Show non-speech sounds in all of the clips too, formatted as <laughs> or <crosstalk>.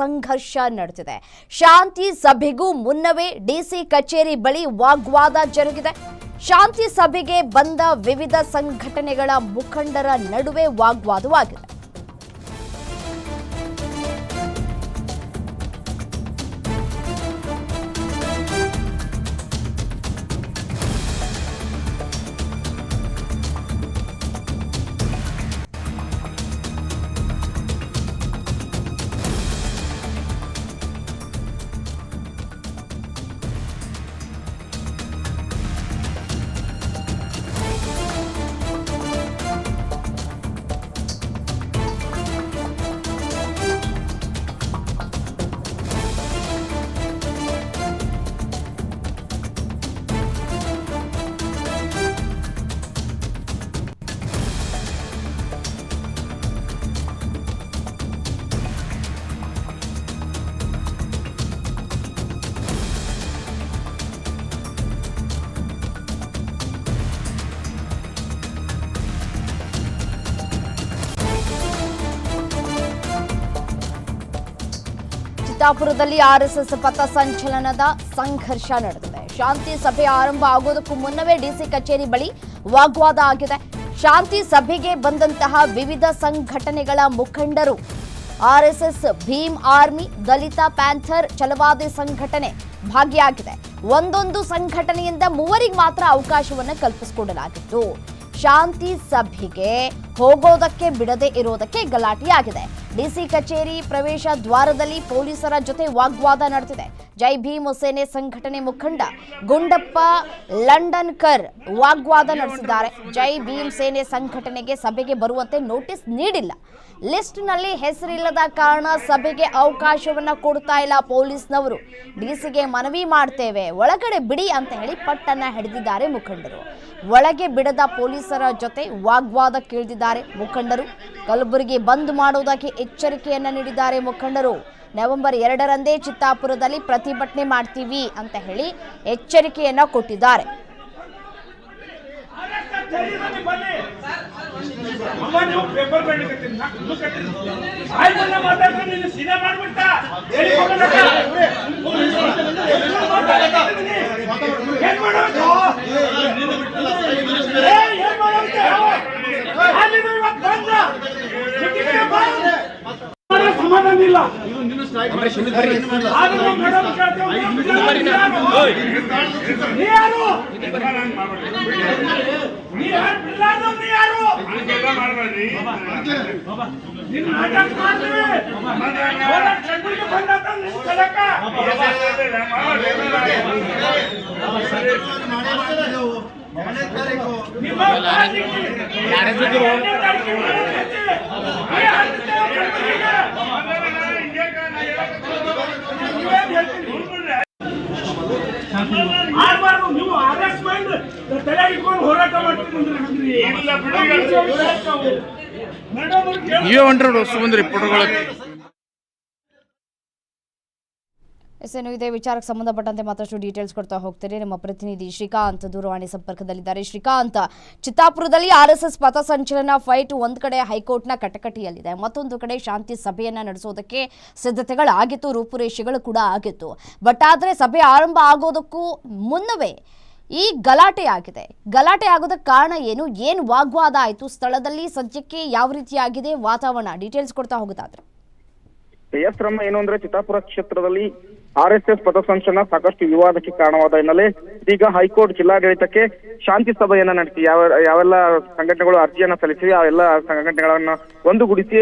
ಸಂಘರ್ಷ ನಡೆದಿದೆ. ಶಾಂತಿ ಸಭೆಗೂ ಮುನ್ನವೇ ಡಿಸಿ ಕಚೇರಿ ಬಳಿ ವಾಗ್ವಾದ ಜರುಗಿದೆ. ಶಾಂತಿ ಸಭೆಗೆ ಬಂದ ವಿವಿಧ ಸಂಘಟನೆಗಳ ಮುಖಂಡರ ನಡುವೆ ವಾಗ್ವಾದವಾಗಿದೆ. ಚಿತ್ತಾಪುರದಲ್ಲಿ ಆರ್ಎಸ್ಎಸ್ ಪಥಸಂಚಲನದ ಸಂಘರ್ಷ ನಡೆದಿದೆ. ಶಾಂತಿ ಸಭೆ ಆರಂಭ ಆಗೋದಕ್ಕೂ ಮುನ್ನವೇ ಡಿಸಿ ಕಚೇರಿ ಬಳಿ ವಾಗ್ವಾದ ಆಗಿದೆ. ಶಾಂತಿ ಸಭೆಗೆ ಬಂದಂತಹ ವಿವಿಧ ಸಂಘಟನೆಗಳ ಮುಖಂಡರು, RSS, Bhim Army, Dalit Panther Chalavadi ಸಂಘಟನೆ ಭಾಗಿಯಾಗಿದೆ. ಒಂದೊಂದು ಸಂಘಟನೆಯಿಂದ ಮೂವರಿಗೆ ಮಾತ್ರ ಅವಕಾಶವನ್ನು ಕಲ್ಪಿಸಿಕೊಡಲಾಗಿತ್ತು. ಶಾಂತಿ ಸಭೆಗೆ ಹೋಗೋದಕ್ಕೆ ಬಿಡದೆ ಇರೋದಕ್ಕೆ ಗಲಾಟೆಯಾಗಿದೆ. ಡಿಸಿ ಕಚೇರಿ ಪ್ರವೇಶ ದ್ವಾರದಲ್ಲಿ ಪೊಲೀಸರ ಜೊತೆ ವಾಗ್ವಾದ ನಡೆದಿದೆ. ಜೈ ಭೀಮ್ ಸೇನೆ ಸಂಘಟನೆ ಮುಖಂಡ ಗುಂಡಪ್ಪ ಲಂಡನ್ಕರ್ ವಾಗ್ವಾದ ನಡೆಸಿದ್ದಾರೆ. ಜೈ ಭೀಮ್ ಸೇನೆ ಸಂಘಟನೆಗೆ ಸಭೆಗೆ ಬರುವಂತೆ ನೋಟಿಸ್ ನೀಡಿಲ್ಲ. ಲಿಸ್ಟ್ನಲ್ಲಿ ಹೆಸರಿಲ್ಲದ ಕಾರಣ ಸಭೆಗೆ ಅವಕಾಶವನ್ನ ಕೊಡ್ತಾ ಇಲ್ಲ ಪೊಲೀಸ್ನವರು. ಡಿಸಿಗೆ ಮನವಿ ಮಾಡ್ತೇವೆ, ಒಳಗಡೆ ಬಿಡಿ ಅಂತ ಹೇಳಿ ಪಟ್ಟನ್ನ ಹಿಡಿದಿದ್ದಾರೆ ಮುಖಂಡರು. ಒಳಗೆ ಬಿಡದ ಪೊಲೀಸರ ಜೊತೆ ವಾಗ್ವಾದಕ್ಕಿಳಿದಿದ್ದಾರೆ ಮುಖಂಡರು. ಕಲಬುರಗಿ ಬಂದ್ ಮಾಡುವುದಕ್ಕೆ ಎಚ್ಚರಿಕೆಯನ್ನ ನೀಡಿದ್ದಾರೆ ಮುಖಂಡರು. ನವೆಂಬರ್ ಎರಡರಂದೇ ಚಿತ್ತಾಪುರದಲ್ಲಿ ಪ್ರತಿಭಟನೆ ಮಾಡ್ತೀವಿ ಅಂತ ಹೇಳಿ ಎಚ್ಚರಿಕೆಯನ್ನ ಕೊಟ್ಟಿದ್ದಾರೆ. ಅಮ್ಮ ನೀವು ಪೇಪರ್ ಬೇಡಕತ್ತೀನಿ ನಾ ಇನ್ನೂ ಕಟ್ಟಿಲ್ಲ ಆಯ್ತು ಬಂದ ನೀನು ಸೀದಾ ಮಾಡ್ಬಿಡ್ತಾ ಹೇಳಿ. ಏನ್ ಮಾಡೋದು? ಏನ್ ಮಾಡೋದು? ಸಮಾಧಾನ ಇಲ್ಲ ಆದ್ರೂ ಮೇಡಮ್ ಕೇಳ್ತೇವೆ, ನೀ ಯಾರು? ನೀ ಯಾರು ಬಿಡ್ಲಾರ್ದವ್ರು ನೀ ಯಾರು ನಿನ್ನ ನಾಟಕ ಮಾಡ್ತೀವಿ ಹೋರಾಟ ಚಂದ್ರಿಗೆ ಬಂದಾತ ನಿನ್ನ ಕಲಕ. ನಿಮ್ಮ ಪಾರ್ಟಿಗೆ ಎರಡನೇ ತಾರೀಕಿಗೆ ಮಾಡೋದು ಹೆಚ್ಚು. ನೀ ಹಾಕ್ತೇವೆ ಚಂದ್ರಿಗೆ. ನೀವೇನ್ ಹೇಳ್ತೀರಿ? ಆಡ್ಬಾರ್ದು ನೀವು ಆರ್ಎಸ್ ಮೈಂಡ್ ತಲೆ ಇಟ್ಕೊಂಡು ಹೋರಾಟ ಮಾಡ್ತೀರಿ ನೀವೇ ಹೊಂಟ್ರಿ ಸುಮಂದ್ರಿ ಫೋಟೋಗಳು ಎಸ್ ಏನು ಇದೇ, ವಿಚಾರಕ್ಕೆ ಸಂಬಂಧಪಟ್ಟಂತೆ ಮತ್ತಷ್ಟು ಡೀಟೇಲ್ಸ್ ಕೊಡ್ತಾ ಹೋಗ್ತಾರೆ ನಮ್ಮ ಪ್ರತಿನಿಧಿ ಶ್ರೀಕಾಂತ್ ದೂರವಾಣಿ ಸಂಪರ್ಕದಲ್ಲಿದ್ದಾರೆ. ಶ್ರೀಕಾಂತ್, ಚಿತ್ತಾಪುರದಲ್ಲಿ ಆರ್ಎಸ್ಎಸ್ ಪಥಸಂಚಲನ ಫೈಟ್ ಒಂದು ಕಡೆ ಹೈಕೋರ್ಟ್ನ ಕಟಕಟಿಯಲ್ಲಿದೆ. ಮತ್ತೊಂದು ಕಡೆ ಶಾಂತಿ ಸಭೆಯನ್ನ ನಡೆಸೋದಕ್ಕೆ ಸಿದ್ಧತೆಗಳಾಗಿತ್ತು, ರೂಪುರೇಷೆಗಳು ಕೂಡ ಆಗಿತ್ತು. ಬಟ್ ಆದ್ರೆ ಸಭೆ ಆರಂಭ ಆಗೋದಕ್ಕೂ ಮುನ್ನವೇ ಈ ಗಲಾಟೆ ಆಗಿದೆ. ಗಲಾಟೆ ಆಗೋದಕ್ಕೆ ಕಾರಣ ಏನು? ಏನು ವಾಗ್ವಾದ ಆಯಿತು? ಸ್ಥಳದಲ್ಲಿ ಸದ್ಯಕ್ಕೆ ಯಾವ ರೀತಿಯಾಗಿದೆ ವಾತಾವರಣ? ಡೀಟೇಲ್ಸ್ ಕೊಡ್ತಾ ಹೋಗುತ್ತಾದ್ರೆ ಎಸ್ ರಮ್ಮ ಏನು ಅಂದ್ರೆ ಚಿತ್ತಾಪುರ ಕ್ಷೇತ್ರದಲ್ಲಿ ಆರ್ ಎಸ್ ಎಸ್ ಪಥಸಂಚಲನ ಸಾಕಷ್ಟು ವಿವಾದಕ್ಕೆ ಕಾರಣವಾದ ಹಿನ್ನೆಲೆ ಇದೀಗ ಹೈಕೋರ್ಟ್ ಜಿಲ್ಲಾಡಳಿತಕ್ಕೆ ಶಾಂತಿ ಸಭೆಯನ್ನ ನಡೆಸಿ, ಯಾವ, ಯಾವೆಲ್ಲ ಸಂಘಟನೆಗಳು ಅರ್ಜಿಯನ್ನ ಸಲ್ಲಿಸಿವೆ ಆ ಎಲ್ಲ ಸಂಘಟನೆಗಳನ್ನ ಒಂದುಗೂಡಿಸಿ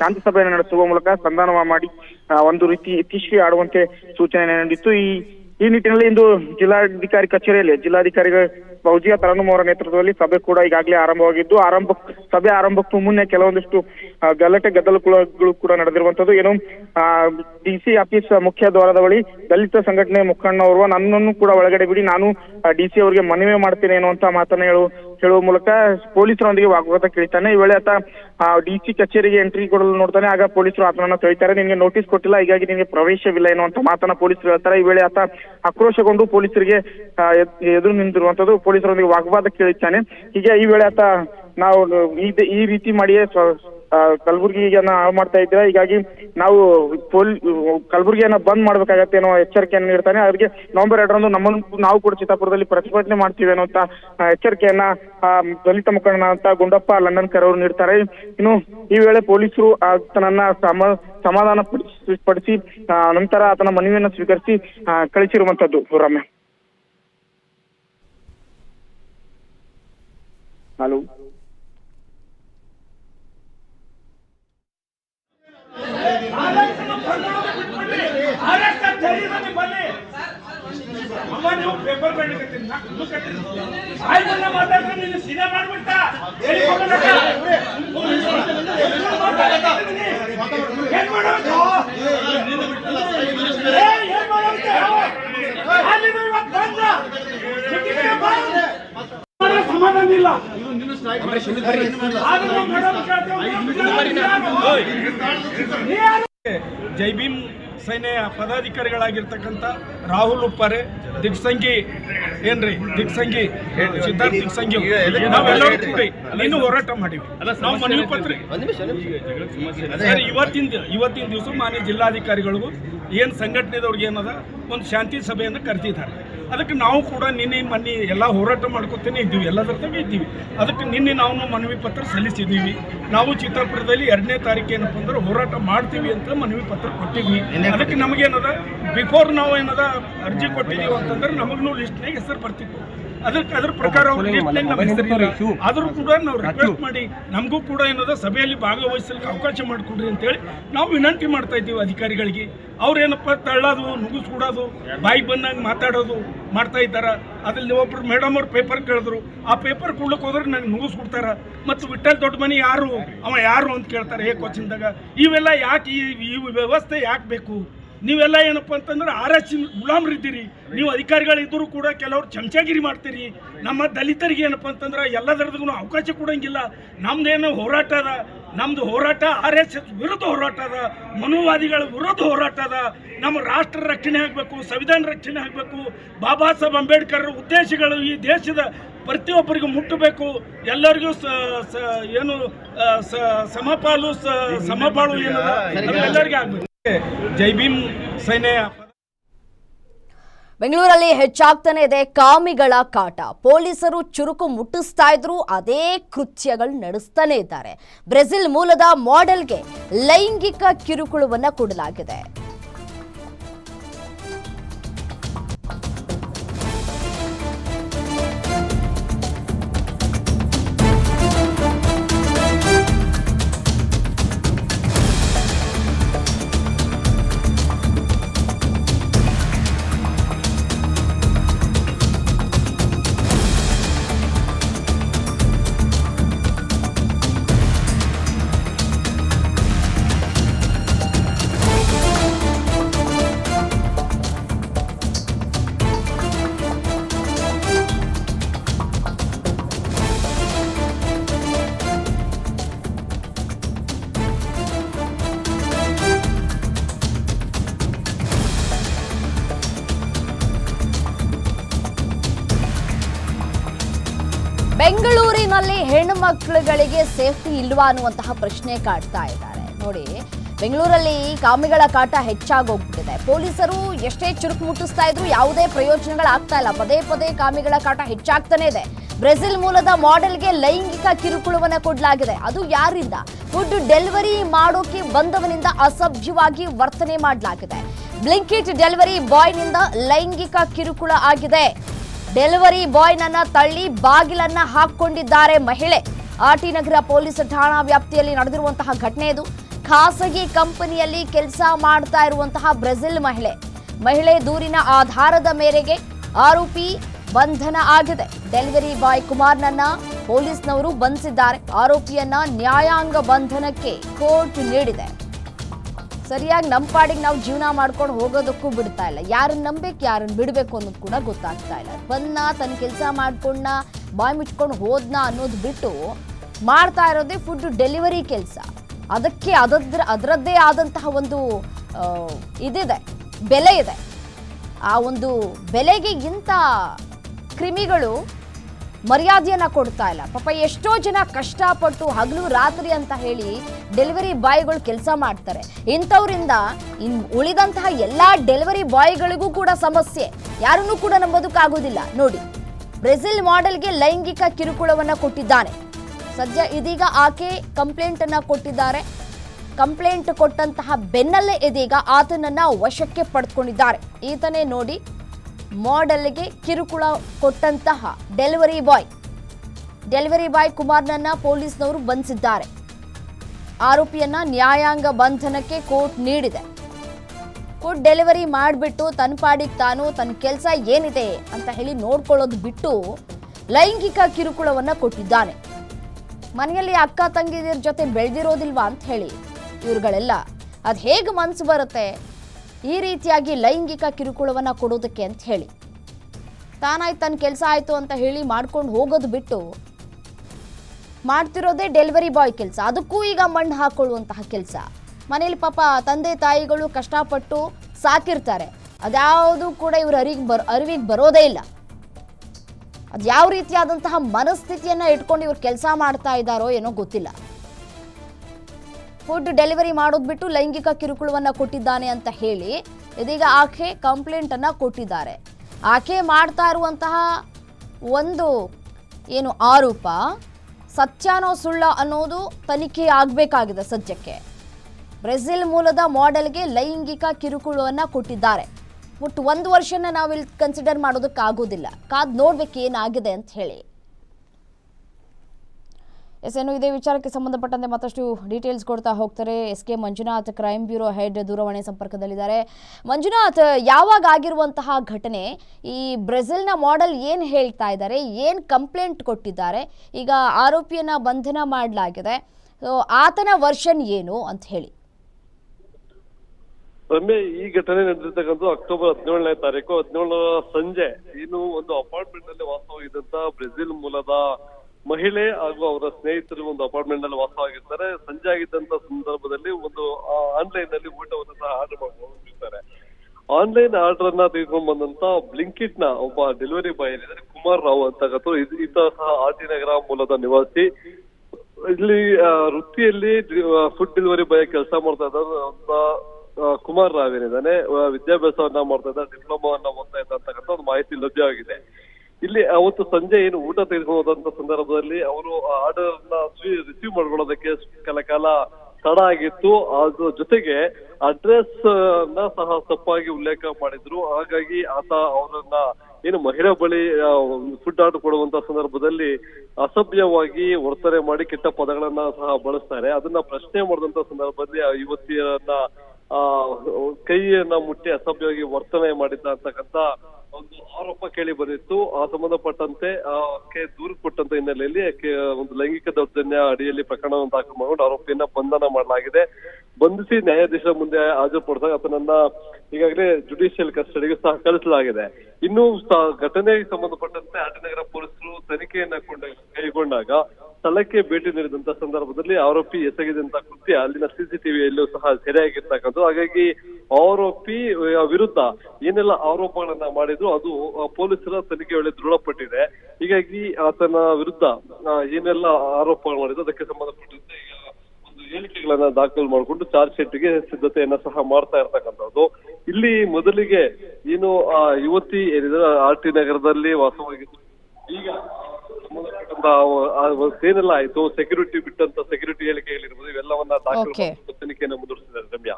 ಶಾಂತಿ ಸಭೆಯನ್ನ ನಡೆಸುವ ಮೂಲಕ ಸಂಧಾನ ಮಾಡಿ ಒಂದು ರೀತಿ ಇತಿಶ್ರೀ ಆಡುವಂತೆ ಸೂಚನೆ ನೀಡಿತ್ತು. ಈ ಈ ನಿಟ್ಟಿನಲ್ಲಿ ಇಂದು ಜಿಲ್ಲಾಧಿಕಾರಿ ಕಚೇರಿಯಲ್ಲಿ, ಜಿಲ್ಲಾಧಿಕಾರಿಗಳ ಬಹುಜಿಯ ತರನ್ನುಮ್ ಅವರ ನೇತೃತ್ವದಲ್ಲಿ ಸಭೆ ಕೂಡ ಈಗಾಗಲೇ ಆರಂಭವಾಗಿದ್ದು, ಆರಂಭ, ಸಭೆ ಆರಂಭಕ್ಕೂ ಮುನ್ನೆ ಕೆಲವೊಂದಿಷ್ಟು ಗಲಾಟೆ ಗದ್ದಲಗಳು ಕೂಡ ನಡೆದಿರುವಂತದ್ದು ಏನು ಡಿಸಿ ಆಫೀಸ್ ಮುಖ್ಯ ದ್ವಾರದ ಬಳಿ ದಲಿತ ಸಂಘಟನೆ ಮುಖಂಡನವರು ನನ್ನನ್ನು ಕೂಡ ಒಳಗಡೆ ಬಿಡಿ, ನಾನು ಡಿಸಿ ಅವರಿಗೆ ಮನವಿ ಮಾಡ್ತೇನೆ ಅನ್ನುವಂತ ಮಾತನ್ನ ಹೇಳು ಹೇಳುವ ಮೂಲಕ ಪೊಲೀಸರೊಂದಿಗೆ ವಾಗ್ವಾದ ಕೇಳ್ತಾನೆ. ಈ ವೇಳೆ ಆತ ಡಿ ಸಿ ಕಚೇರಿಗೆ ಎಂಟ್ರಿ ಕೊಡಲು ನೋಡ್ತಾನೆ. ಆಗ ಪೊಲೀಸರು ಆತನನ್ನ ತೊಳಿತಾರೆ ನಿಮಗೆ ನೋಟಿಸ್ ಕೊಟ್ಟಿಲ್ಲ, ಹೀಗಾಗಿ ನಿಮಗೆ ಪ್ರವೇಶವಿಲ್ಲ ಎನ್ನುವಂತ ಮಾತನ್ನ ಪೊಲೀಸರು ಹೇಳ್ತಾರೆ. ಈ ವೇಳೆ ಆತ ಆಕ್ರೋಶಗೊಂಡು ಪೊಲೀಸರಿಗೆ ಎದುರು ನಿಂತಿರುವಂತದ್ದು ಪೊಲೀಸರೊಂದಿಗೆ ವಾಗ್ವಾದ ಕೇಳುತ್ತಾನೆ ಹೀಗೆ ಈ ವೇಳೆ ಆತ, ನಾವು ಈ ರೀತಿ ಮಾಡಿಯೇ ಕಲಬುರಗಿಯನ್ನ ಹಾಳು ಮಾಡ್ತಾ ಇದ್ದೀರಾ? ಹೀಗಾಗಿ ನಾವು ಪೊಲ್ ಕಲಬುರಗಿಯನ್ನ ಬಂದ್ ಮಾಡ್ಬೇಕಾಗತ್ತೆ ಅನ್ನೋ ಎಚ್ಚರಿಕೆಯನ್ನು ನೀಡ್ತಾನೆ. ಅವರಿಗೆ ನವೆಂಬರ್ ಎರಡರಂದು ನಮ್ಮನ್ನು ನಾವು ಕೂಡ ಚಿತ್ತಾಪುರದಲ್ಲಿ ಪ್ರತಿಭಟನೆ ಮಾಡ್ತೀವಿ ಅನ್ನುವಂತ ಎಚ್ಚರಿಕೆಯನ್ನ ದಲಿತ ಮುಖಂಡನ ಅಂತ ಗುಂಡಪ್ಪ ಲಂಡನ್ಕರ್ ಅವರು ನೀಡ್ತಾರೆ. ಇನ್ನು ಈ ವೇಳೆ ಪೊಲೀಸರು ಆತನನ್ನ ಸಮ, ಸಮಾಧಾನ ಪಡಿಸಿ ನಂತರ ಆತನ ಮನವಿಯನ್ನು ಸ್ವೀಕರಿಸಿ ಕಳಿಸಿರುವಂತದ್ದು ರಮ್ಯ. ಹಲೋ. ಅಮ್ಮ ನೀವು ಪೇಪರ್ ಬೇಡಕತ್ತೀನಿ ಆಯ್ತು ಮಾತಾಡ್ತಾರೆ ನೀನು ಸೀದಾ ಮಾಡ್ಬಿಡ್ತಾ? ಏನ್ ಮಾಡೋದು? ಏ, ಏನ್ ಮಾಡೋದು? ಅಲ್ಲಿದು ಇವತ್ತು ಬಂದ. ಸಿಕ್ಕಿದ್ರೆ ಬಂದ್. ಮಾಡೋ ಸಮಾಧಾನ ಇಲ್ಲ ಜೈ ಭೀಮ್. ಸೇನೆಯ ಪದಾಧಿಕಾರಿಗಳಾಗಿರ್ತಕ್ಕಂಥ ರಾಹುಲ್ ಉಪ್ಪಾರೆ ದಿಗ್ಸಂಗಿ ಏನ್ರಿ? ದಿಗ್ಸಂಗಿ ಸಿದ್ಧಾರ್ಥ ದಿಗ್ಸಂಗಿ ನಾವೆಲ್ಲರೂ ಕೂಡಿ ನೀನು ಹೋರಾಟ ಮಾಡಿವಿ. ನಾವು ಮನವಿ ಪತ್ರ ಸರ್ ಇವತ್ತಿನ ಇವತ್ತಿನ ದಿವಸ ಮಾನ್ಯ ಜಿಲ್ಲಾಧಿಕಾರಿಗಳಿಗೂ ಏನು ಸಂಘಟನೆದವ್ರಿಗೆ ಏನದ? ಒಂದು ಶಾಂತಿ ಸಭೆಯನ್ನು ಕರೆದಿದ್ದಾರೆ. ಅದಕ್ಕೆ ನಾವು ಕೂಡ ನಿನ್ನೆ ಮನೆ ಎಲ್ಲ ಹೋರಾಟ ಮಾಡ್ಕೊತೇನೆ ಇದ್ದೀವಿ ಎಲ್ಲದರದಾಗ ಇದ್ದೀವಿ. ಅದಕ್ಕೆ ನಿನ್ನೆ ನಾವು ಮನವಿ ಪತ್ರ ಸಲ್ಲಿಸಿದ್ದೀವಿ. ನಾವು ಚಿತ್ರಪುರದಲ್ಲಿ ಎರಡನೇ ತಾರೀಕು ಏನಪ್ಪ ಅಂದ್ರೆ ಹೋರಾಟ ಮಾಡ್ತೀವಿ ಅಂತ ಮನವಿ ಪತ್ರ ಕೊಟ್ಟಿದ್ವಿ. ಅದಕ್ಕೆ ನಮಗೇನದ ಬಿಫೋರ್ ನಾವು ಏನದ ಅರ್ಜಿ ಕೊಟ್ಟಿದ್ದೀವಿ ಅಂತಂದ್ರೆ ನಮಗೂ ಲಿಸ್ಟ್ನಾಗ ಹೆಸರು ಬರ್ತಿತ್ತು. ಅದಕ್ಕೆ ಅದ್ರ ಪ್ರಕಾರ ಆದರೂ ಕೂಡ ನಾವು ರಿಕ್ವೆಸ್ಟ್ ಮಾಡಿ ನಮಗೂ ಕೂಡ ಏನದ ಸಭೆಯಲ್ಲಿ ಭಾಗವಹಿಸಲಿಕ್ಕೆ ಅವಕಾಶ ಮಾಡಿಕೊಡ್ರಿ ಅಂತೇಳಿ ನಾವು ವಿನಂತಿ ಮಾಡ್ತಾ ಇದ್ದೀವಿ ಅಧಿಕಾರಿಗಳಿಗೆ. ಅವ್ರೇನಪ್ಪ ತಳ್ಳೋದು ನುಗ್ಗಿಸ್ಕೊಡೋದು ಬಾಯಿ ಬಂದಂಗೆ ಮಾತಾಡೋದು ಮಾಡ್ತಾ ಇದ್ದಾರ? ಅದ್ರಲ್ಲಿ ಒಬ್ರು ಮೇಡಮ್ ಅವ್ರು ಪೇಪರ್ ಕೇಳಿದ್ರು. ಆ ಪೇಪರ್ ಕೊಡ್ಲಿಕ್ಕೆ ಹೋದ್ರೆ ನನಗೆ ನುಗ್ಗಿಸ್ಬಿಡ್ತಾರ ಮತ್ತು ವಿಠಲ್ ದೊಡ್ಡ ಮನೆ ಯಾರು? ಅವ ಯಾರು ಅಂತ ಕೇಳ್ತಾರೆ ಹೇ ಕ್ವಶನ್ದಾಗ ಇವೆಲ್ಲ ಯಾಕೆ ಈ ಈ ವ್ಯವಸ್ಥೆ ಯಾಕೆ ಬೇಕು? ನೀವೆಲ್ಲ ಏನಪ್ಪ ಅಂತಂದ್ರೆ ಆರ್ ಎಸ್ ಗುಲಾಮ್ರಿದ್ದೀರಿ. ನೀವು ಅಧಿಕಾರಿಗಳಿದ್ದರೂ ಕೂಡ ಕೆಲವರು ಚಮಚಾಗಿರಿ ಮಾಡ್ತೀರಿ. ನಮ್ಮ ದಲಿತರಿಗೆ ಏನಪ್ಪ ಅಂತಂದ್ರೆ ಎಲ್ಲದರದೂ ಅವಕಾಶ ಕೊಡಂಗಿಲ್ಲ. ನಮ್ದೇನು ಹೋರಾಟ ಅದ. ನಮ್ದು ಹೋರಾಟ ಆರ್ ಎಸ್ ಎಸ್ ವಿರುದ್ಧ ಹೋರಾಟ ಅದ. ಮನುವಾದಿಗಳ ವಿರುದ್ಧ ಹೋರಾಟ ಅದ. ನಮ್ಮ ರಾಷ್ಟ್ರ ರಕ್ಷಣೆ ಆಗಬೇಕು ಸಂವಿಧಾನ ರಕ್ಷಣೆ ಆಗಬೇಕು. ಬಾಬಾ ಸಾಹೇಬ್ ಅಂಬೇಡ್ಕರ್ ಉದ್ದೇಶಗಳು ಈ ದೇಶದ ಪ್ರತಿಯೊಬ್ಬರಿಗೂ ಮುಟ್ಟಬೇಕು. ಎಲ್ಲರಿಗೂ ಸ ಸ- ಏನು ಸಮಪಾಲು ಸ- ಸಮಪಾಲು ಏನದ? ಎಲ್ಲರಿಗೂ ಆಗಬೇಕು. ಜೈ ಭೀಮ್ ಸೇನೆಯ ಬೆಂಗಳೂರಲ್ಲಿ ಹೆಚ್ಚಾಗ್ತಾನೆ ಇದೆ ಕಾಮಿಗಳ ಕಾಟ. ಪೊಲೀಸರು ಚುರುಕು ಮುಟ್ಟಿಸ್ತಾ ಇದ್ರು ಅದೇ ಕೃತ್ಯಗಳು ನಡೆಸ್ತಾನೆ ಇದ್ದಾರೆ. ಬ್ರೆಜಿಲ್ ಮೂಲದ ಮಾಡೆಲ್ಗೆ ಲೈಂಗಿಕ ಕಿರುಕುಳವನ್ನು ಕೊಡಲಾಗಿದೆ. ಮಕ್ಕಳುಗಳಿಗೆ ಸೇಫ್ಟಿ ಇಲ್ವಾ ಅನ್ನುವಂತಹ ಪ್ರಶ್ನೆ ಕಾಡ್ತಾ ಇದ್ದಾರೆ. ನೋಡಿ, ಬೆಂಗಳೂರಲ್ಲಿ ಕಾಮಿಗಳ ಕಾಟ ಹೆಚ್ಚಾಗೋಗ್ಬಿಟ್ಟಿದೆ. ಪೊಲೀಸರು ಎಷ್ಟೇ ಚುರುಕು ಮುಟ್ಟಿಸ್ತಾ ಇದ್ರು ಯಾವುದೇ ಪ್ರಯೋಜನಗಳಾಗ್ತಾ ಇಲ್ಲ. ಪದೇ ಪದೇ ಕಾಮಿಗಳ ಕಾಟ ಹೆಚ್ಚಾಗ್ತಾನೆ ಇದೆ. ಬ್ರೆಜಿಲ್ ಮೂಲದ ಮಾಡೆಲ್ಗೆ ಲೈಂಗಿಕ ಕಿರುಕುಳವನ್ನ ಕೊಡಲಾಗಿದೆ. ಅದು ಯಾರಿಂದ? ಫುಡ್ ಡೆಲಿವರಿ ಮಾಡೋಕೆ ಬಂದವನಿಂದ ಅಸಭ್ಯವಾಗಿ ವರ್ತನೆ ಮಾಡಲಾಗಿದೆ. ಬ್ಲಿಂಕಿಟ್ ಡೆಲಿವರಿ ಬಾಯ್ನಿಂದ ಲೈಂಗಿಕ ಕಿರುಕುಳ ಆಗಿದೆ. ಡೆಲಿವರಿ ಬಾಯ್ನನ್ನ ತಳ್ಳಿ ಬಾಗಿಲನ್ನ ಹಾಕೊಂಡಿದ್ದಾರೆ ಮಹಿಳೆ. ಆರ್ಟಿ ನಗರ ಪೊಲೀಸ್ ಠಾಣಾ ವ್ಯಾಪ್ತಿಯಲ್ಲಿ ನಡೆದಿರುವಂತಹ ಘಟನೆ ಇದು. ಖಾಸಗಿ ಕಂಪನಿಯಲ್ಲಿ ಕೆಲಸ ಮಾಡ್ತಾ ಇರುವಂತಹ ಬ್ರೆಜಿಲ್ ಮಹಿಳೆ. ಮಹಿಳೆ ದೂರಿನ ಆಧಾರದ ಮೇರೆಗೆ ಆರೋಪಿ ಬಂಧನ ಆಗಿದೆ. ಡೆಲಿವರಿ ಬಾಯ್ ಕುಮಾರ್ನನ್ನ ಪೊಲೀಸ್ನವರು ಬಂಧಿಸಿದ್ದಾರೆ. ಆರೋಪಿಯನ್ನ ನ್ಯಾಯಾಂಗ ಬಂಧನಕ್ಕೆ ಕೋರ್ಟ್ ನೀಡಿದೆ. ಸರಿಯಾಗಿ ನಮ್ಮ ಪಾಡಿಗೆ ನಾವು ಜೀವನ ಮಾಡ್ಕೊಂಡು ಹೋಗೋದಕ್ಕೂ ಬಿಡ್ತಾ ಇಲ್ಲ. ಯಾರನ್ನ ನಂಬೇಕು ಯಾರನ್ನ ಬಿಡಬೇಕು ಅನ್ನೋದು ಕೂಡ ಗೊತ್ತಾಗ್ತಾ ಇಲ್ಲ. ಬಂದ ತನ್ನ ಕೆಲಸ ಮಾಡ್ಕೊಂಡ ಬಾಯ್ ಮುಚ್ಕೊಂಡು ಹೋದ್ನ ಅನ್ನೋದು ಬಿಟ್ಟು ಮಾಡ್ತಾ ಇರೋದೇ ಫುಡ್ ಡೆಲಿವರಿ ಕೆಲಸ. ಅದಕ್ಕೆ ಅದದ್ರ, ಅದರದ್ದೇ ಆದಂತಹ ಒಂದು ಇದಿದೆ, ಬೆಲೆ ಇದೆ. ಆ ಒಂದು ಬೆಲೆಗೆ ಇಂಥ ಕ್ರಿಮಿಗಳು ಮರ್ಯಾದೆಯನ್ನ ಕೊಡ್ತಾ ಇಲ್ಲ. ಪಾಪ ಎಷ್ಟೋ ಜನ ಕಷ್ಟಪಟ್ಟು ಹಗಲು ರಾತ್ರಿ ಅಂತ ಹೇಳಿ ಡೆಲಿವರಿ ಬಾಯ್ಗಳು ಕೆಲಸ ಮಾಡ್ತಾರೆ. ಇಂಥವ್ರಿಂದ ಇನ್ ಉಳಿದಂತಹ ಎಲ್ಲಾ ಡೆಲಿವರಿ ಬಾಯ್ಗಳಿಗೂ ಕೂಡ ಸಮಸ್ಯೆ. ಯಾರನ್ನೂ ಕೂಡ ನಂಬೋದಕ್ಕಾಗೋದಿಲ್ಲ ನೋಡಿ, ಬ್ರೆಜಿಲ್ ಮಾಡೆಲ್ಗೆ ಲೈಂಗಿಕ ಕಿರುಕುಳವನ್ನ ಕೊಟ್ಟಿದ್ದಾನೆ. ಸದ್ಯ ಇದೀಗ ಆಕೆ ಕಂಪ್ಲೇಂಟ್ ಅನ್ನ ಕೊಟ್ಟಿದ್ದಾರೆ. ಕಂಪ್ಲೇಂಟ್ ಕೊಟ್ಟಂತಹ ಬೆನ್ನಲ್ಲೇ ಇದೀಗ ಆತನನ್ನ ವಶಕ್ಕೆ ಪಡೆದುಕೊಂಡಿದ್ದಾರೆ ಈತನೇ ನೋಡಿ ಮಾಡೆಲ್ಗೆ ಕಿರುಕುಳ ಕೊಟ್ಟಂತಹ ಡೆಲಿವರಿ ಬಾಯ್. ಡೆಲಿವರಿ ಬಾಯ್ ಕುಮಾರ್ನನ್ನ ಪೊಲೀಸ್ನವರು ಬಂಧಿಸಿದ್ದಾರೆ. ಆರೋಪಿಯನ್ನ ನ್ಯಾಯಾಂಗ ಬಂಧನಕ್ಕೆ ಕೋರ್ಟ್ ನೀಡಿದೆ. ಫುಡ್ ಡೆಲಿವರಿ ಮಾಡಿಬಿಟ್ಟು ತನ್ನ ಪಾಡಿಗೆ ತಾನು ತನ್ನ ಕೆಲಸ ಏನಿದೆ ಅಂತ ಹೇಳಿ ನೋಡ್ಕೊಳ್ಳೋದು ಬಿಟ್ಟು ಲೈಂಗಿಕ ಕಿರುಕುಳವನ್ನ ಕೊಟ್ಟಿದ್ದಾನೆ. ಮನೆಯಲ್ಲಿ ಅಕ್ಕ ತಂಗಿದಿರ ಜೊತೆ ಬೆಳೆದಿರೋದಿಲ್ವಾ ಅಂತ ಹೇಳಿ ಇವ್ರುಗಳೆಲ್ಲ, ಅದು ಹೇಗೆ ಮನಸ್ಸು ಬರುತ್ತೆ? ಈ ರೀತಿಯಾಗಿ ಲೈಂಗಿಕ ಕಿರುಕುಳವನ್ನು ಕೊಡೋದಕ್ಕೆ ಅಂತ ಹೇಳಿ. ತಾನಾಯ್ತು ತನ್ನ ಕೆಲಸ ಆಯಿತು ಅಂತ ಹೇಳಿ ಮಾಡ್ಕೊಂಡು ಹೋಗೋದು ಬಿಟ್ಟು ಮಾಡ್ತಿರೋದೇ ಡೆಲಿವರಿ ಬಾಯ್ ಕೆಲಸ. ಅದಕ್ಕೂ ಈಗ ಮಣ್ಣು ಹಾಕೊಳ್ಳುವಂತಹ ಕೆಲಸ. ಮನೇಲಿ ಪಾಪ ತಂದೆ ತಾಯಿಗಳು ಕಷ್ಟಪಟ್ಟು ಸಾಕಿರ್ತಾರೆ. ಅದ್ಯಾವುದು ಕೂಡ ಇವ್ರ ಅರಿಗೆ ಬರ್, ಅರಿವಿಗೆ ಬರೋದೇ ಇಲ್ಲ. ಅದು ಯಾವ ರೀತಿಯಾದಂತಹ ಮನಸ್ಥಿತಿಯನ್ನು ಇಟ್ಕೊಂಡು ಇವ್ರು ಕೆಲಸ ಮಾಡ್ತಾ ಇದ್ದಾರೋ ಏನೋ ಗೊತ್ತಿಲ್ಲ. ಫುಡ್ ಡೆಲಿವರಿ ಮಾಡೋದು ಬಿಟ್ಟು ಲೈಂಗಿಕ ಕಿರುಕುಳವನ್ನ ಕೊಟ್ಟಿದ್ದಾನೆ ಅಂತ ಹೇಳಿ ಇದೀಗ ಆಕೆ ಕಂಪ್ಲೇಂಟ್ ಅನ್ನ ಕೊಟ್ಟಿದ್ದಾರೆ. ಆಕೆ ಮಾಡ್ತಾ ಇರುವಂತಹ ಒಂದು ಏನು ಆರೋಪ ಸತ್ಯಾನೋ ಸುಳ್ಳ ಅನ್ನೋದು ತನಿಖೆ ಆಗಬೇಕಾಗಿದೆ ಸದ್ಯಕ್ಕೆ. ಬ್ರೆಜಿಲ್ ಮೂಲದ ಮಾಡೆಲ್ಗೆ ಲೈಂಗಿಕ ಕಿರುಕುಳವನ್ನ ಕೊಟ್ಟಿದ್ದಾರೆ. ಒಟ್ಟು ಒಂದು ವರ್ಷನ ನಾವಿಲ್ಲಿ ಕನ್ಸಿಡರ್ ಮಾಡೋದಕ್ಕಾಗೋದಿಲ್ಲ. ಕಾದ್ ನೋಡ್ಬೇಕು ಏನಾಗಿದೆ ಅಂತ ಹೇಳಿ. ಎಸ್ ಏನು ಇದೇ ವಿಚಾರಕ್ಕೆ ಸಂಬಂಧಪಟ್ಟಂತೆ ಮತ್ತಷ್ಟು ಡೀಟೇಲ್ಸ್ ಕೊಡ್ತಾ ಹೋಗ್ತಾರೆ. S K Manjunath crime bureau head ದೂರವಾಣಿ ಸಂಪರ್ಕದಲ್ಲಿದ್ದಾರೆ. ಮಂಜುನಾಥ್, ಯಾವಾಗ ಆಗಿರುವಂತಹ ಘಟನೆ? ಈ ಬ್ರೆಜಿಲ್ನ ಮಾಡೆಲ್ ಏನು ಹೇಳ್ತಾ ಇದ್ದಾರೆ? ಏನು ಕಂಪ್ಲೇಂಟ್ ಕೊಟ್ಟಿದ್ದಾರೆ? ಈಗ ಆರೋಪಿಯನ್ನ ಬಂಧನ ಮಾಡಲಾಗಿದೆ. ಸೊ ಆತನ ವರ್ಷನ್ ಏನು ಅಂತ ಹೇಳಿ. ರಮ್ಯ, ಈ ಘಟನೆ ನಡೆದಿರ್ತಕ್ಕಂಥದ್ದು ಅಕ್ಟೋಬರ್ ಹದಿನೇಳನೇ ತಾರೀಕು, ಹದಿನೇಳರ ಸಂಜೆ ಇನ್ನು ಒಂದು ಅಪಾರ್ಟ್ಮೆಂಟ್ನಲ್ಲಿ ವಾಸವಾಗಿದ್ದಂತ ಬ್ರೆಜಿಲ್ ಮೂಲದ ಮಹಿಳೆ ಹಾಗೂ ಅವರ ಸ್ನೇಹಿತರು ಒಂದು ಅಪಾರ್ಟ್ಮೆಂಟ್ನಲ್ಲಿ ವಾಸವಾಗಿರ್ತಾರೆ. ಸಂಜೆ ಆಗಿದ್ದಂತ ಸಂದರ್ಭದಲ್ಲಿ ಒಂದು ಆನ್ಲೈನ್ನಲ್ಲಿ ಊಟವನ್ನು ಸಹ ಆರ್ಡರ್ ಮಾಡಿಕೊಂಡಿರ್ತಾರೆ. ಆನ್ಲೈನ್ ಆರ್ಡರ್ ಅನ್ನ ತೆಗೆದುಕೊಂಡು ಬಂದಂತ ಬ್ಲಿಂಕಿಟ್ನ ಒಬ್ಬ ಡೆಲಿವರಿ ಬಾಯ್ ಏನಿದ್ದಾರೆ ಕುಮಾರ್ ರಾವ್ ಅಂತಕ್ಕಂಥ ಈತ ಸಹ ನಗರ ಮೂಲದ ನಿವಾಸಿ. ಇಲ್ಲಿ ವೃತ್ತಿಯಲ್ಲಿ ಫುಡ್ ಡೆಲಿವರಿ ಬಾಯ್ ಕೆಲಸ ಮಾಡ್ತಾ ಇದ್ದ ಕುಮಾರ್ ರಾವ್ ಏನಿದ್ದಾನೆ ವಿದ್ಯಾಭ್ಯಾಸವನ್ನ ಮಾಡ್ತಾ ಇದ್ದ ಡಿಪ್ಲೊಮಾವನ್ನ ಓದ್ತಾ ಇದ್ದ ಒಂದು ಮಾಹಿತಿ ಲಭ್ಯವಾಗಿದೆ ಇಲ್ಲಿ ಅವತ್ತು ಸಂಜೆ ಏನು ಊಟ ತೆಗೆದುಕೊಳ್ಳೋದಂತ ಸಂದರ್ಭದಲ್ಲಿ ಅವರು ಆರ್ಡರ್ನ ರಿಸೀವ್ ಮಾಡ್ಕೊಳ್ಳೋದಕ್ಕೆ ಕೆಲ ಕಾಲ ತಡ ಆಗಿತ್ತು. ಅದ್ರ ಜೊತೆಗೆ ಅಡ್ರೆಸ್ನ ಸಹ ತಪ್ಪಾಗಿ ಉಲ್ಲೇಖ ಮಾಡಿದ್ರು. ಹಾಗಾಗಿ ಆತ ಅವರನ್ನ ಏನು ಮಹಿಳೆ ಬಳಿ ಫುಡ್ ಆರ್ಡರ್ ಕೊಡುವಂತ ಸಂದರ್ಭದಲ್ಲಿ ಅಸಭ್ಯವಾಗಿ ವರ್ತನೆ ಮಾಡಿ ಕೆಟ್ಟ ಪದಗಳನ್ನ ಸಹ ಬಳಸ್ತಾರೆ. ಅದನ್ನ ಪ್ರಶ್ನೆ ಮಾಡಿದಂತ ಸಂದರ್ಭದಲ್ಲಿ ಆ ಯುವತಿಯರನ್ನ, ಆ, ಕೈಯನ್ನ ಮುಟ್ಟಿ ಅಸಭ್ಯವಾಗಿ ವರ್ತನೆ ಮಾಡಿದ್ದ ಅಂತಕ್ಕಂತ ಒಂದು ಆರೋಪ ಕೇಳಿ ಬಂದಿತ್ತು. ಆ ಸಂಬಂಧಪಟ್ಟಂತೆ ಆಕೆ ದೂರು ಕೊಟ್ಟಂತ ಹಿನ್ನೆಲೆಯಲ್ಲಿ ಒಂದು ಲೈಂಗಿಕ ದೌರ್ಜನ್ಯ ಅಡಿಯಲ್ಲಿ ಪ್ರಕರಣವನ್ನು ದಾಖಲು ಮಾಡಿಕೊಂಡು ಆರೋಪಿಯನ್ನ ಬಂಧನ ಮಾಡಲಾಗಿದೆ. ಬಂಧಿಸಿ ನ್ಯಾಯಾಧೀಶರ ಮುಂದೆ ಹಾಜರುಪಡಿಸಿದಾಗ ಆತನನ್ನ ಈಗಾಗಲೇ ಜುಡಿಷಿಯಲ್ ಕಸ್ಟಡಿಗೆ ಸಹ ಕಳಿಸಲಾಗಿದೆ. ಇನ್ನು ಘಟನೆಗೆ ಸಂಬಂಧಪಟ್ಟಂತೆ ಆಟನಗರ ಪೊಲೀಸರು ತನಿಖೆಯನ್ನ ಕೈಗೊಂಡಾಗ ಸ್ಥಳಕ್ಕೆ ಭೇಟಿ ನೀಡಿದಂತ ಸಂದರ್ಭದಲ್ಲಿ ಆರೋಪಿ ಎಸಗಿದಂತ ಕೃತ್ಯ. ಅಲ್ಲಿನ ಸಿಸಿಟಿವಿಯಲ್ಲೂ ಸಹ ಸೆರೆಯಾಗಿರ್ತಕ್ಕಂಥದ್ದು. ಹಾಗಾಗಿ ಆರೋಪಿ ವಿರುದ್ಧ ಏನೆಲ್ಲ ಆರೋಪಗಳನ್ನ ಮಾಡಿದ್ರು ಅದು ಪೊಲೀಸರ ತನಿಖೆ ವೇಳೆ ದೃಢಪಟ್ಟಿದೆ. ಹೀಗಾಗಿ ಆತನ ವಿರುದ್ಧ ಏನೆಲ್ಲ ಆರೋಪಗಳು ಮಾಡಿದ್ರು, ಅದಕ್ಕೆ ಸಂಬಂಧಪಟ್ಟಂತೆ ಒಂದು ಹೇಳಿಕೆಗಳನ್ನ ದಾಖಲು ಮಾಡಿಕೊಂಡು ಚಾರ್ಜ್ ಶೀಟ್ಗೆ ಸಿದ್ಧತೆಯನ್ನ ಸಹ ಮಾಡ್ತಾ ಇರ್ತಕ್ಕಂಥದ್ದು. ಇಲ್ಲಿ ಮೊದಲಿಗೆ ಏನು, ಆ, ಯುವತಿ ಏನಿದೆ, ಆರ್ ಟಿ ನಗರದಲ್ಲಿ ವಾಸವಾಗಿದ್ದು, ಈಗ ಏನೆಲ್ಲ ಆಯ್ತು? ಸೆಕ್ಯೂರಿಟಿ ಬಿಟ್ಟಂತ ಸೆಕ್ಯೂರಿಟಿ ಹೇಳಿಕೆಗಳಿರ್ಬೋದು ಇವೆಲ್ಲವನ್ನ ದಾಖಲು Okay. ಮಾಡ್ಕೊಂಡು ತನಿಖೆಯನ್ನು ಮುಂದುವರಿಸಿದ್ದಾರೆ ರಮ್ಯಾ.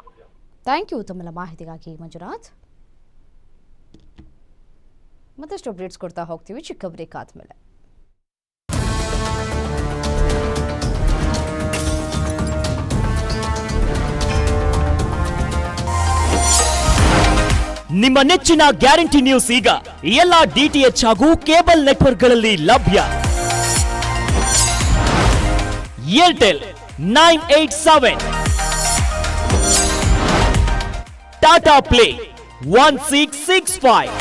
ಥ್ಯಾಂಕ್ ಯು ತಮ್ಮೆಲ್ಲ ಮಾಹಿತಿಗಾಗಿ ಮಂಜುನಾಥ್. ಮತ್ತಷ್ಟು ಅಪ್ಡೇಟ್ಸ್ ಕೊಡ್ತಾ ಹೋಗ್ತೀವಿ. ಚಿಕ್ಕ ಬ್ರೇಕ್ ಆದ್ಮೇಲೆ. ನಿಮ್ಮ ನೆಚ್ಚಿನ ಗ್ಯಾರಂಟಿ ನ್ಯೂಸ್ ಈಗ ಎಲ್ಲ ಡಿಟಿಎಚ್ ಹಾಗೂ ಕೇಬಲ್ ನೆಟ್ವರ್ಕ್ಗಳಲ್ಲಿ ಲಭ್ಯ. Airtel nine eight seven. Tata Play one six six five.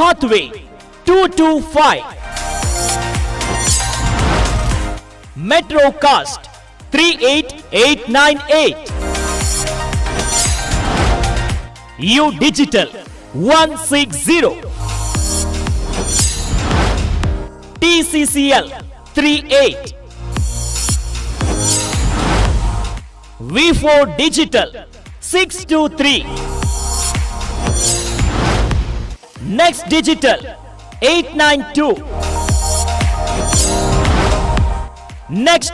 Hathway two two five. Metro cast three eight eight nine eight. U digital one six zero TCCL 38 V4 Digital 623 Next Digital 892 Next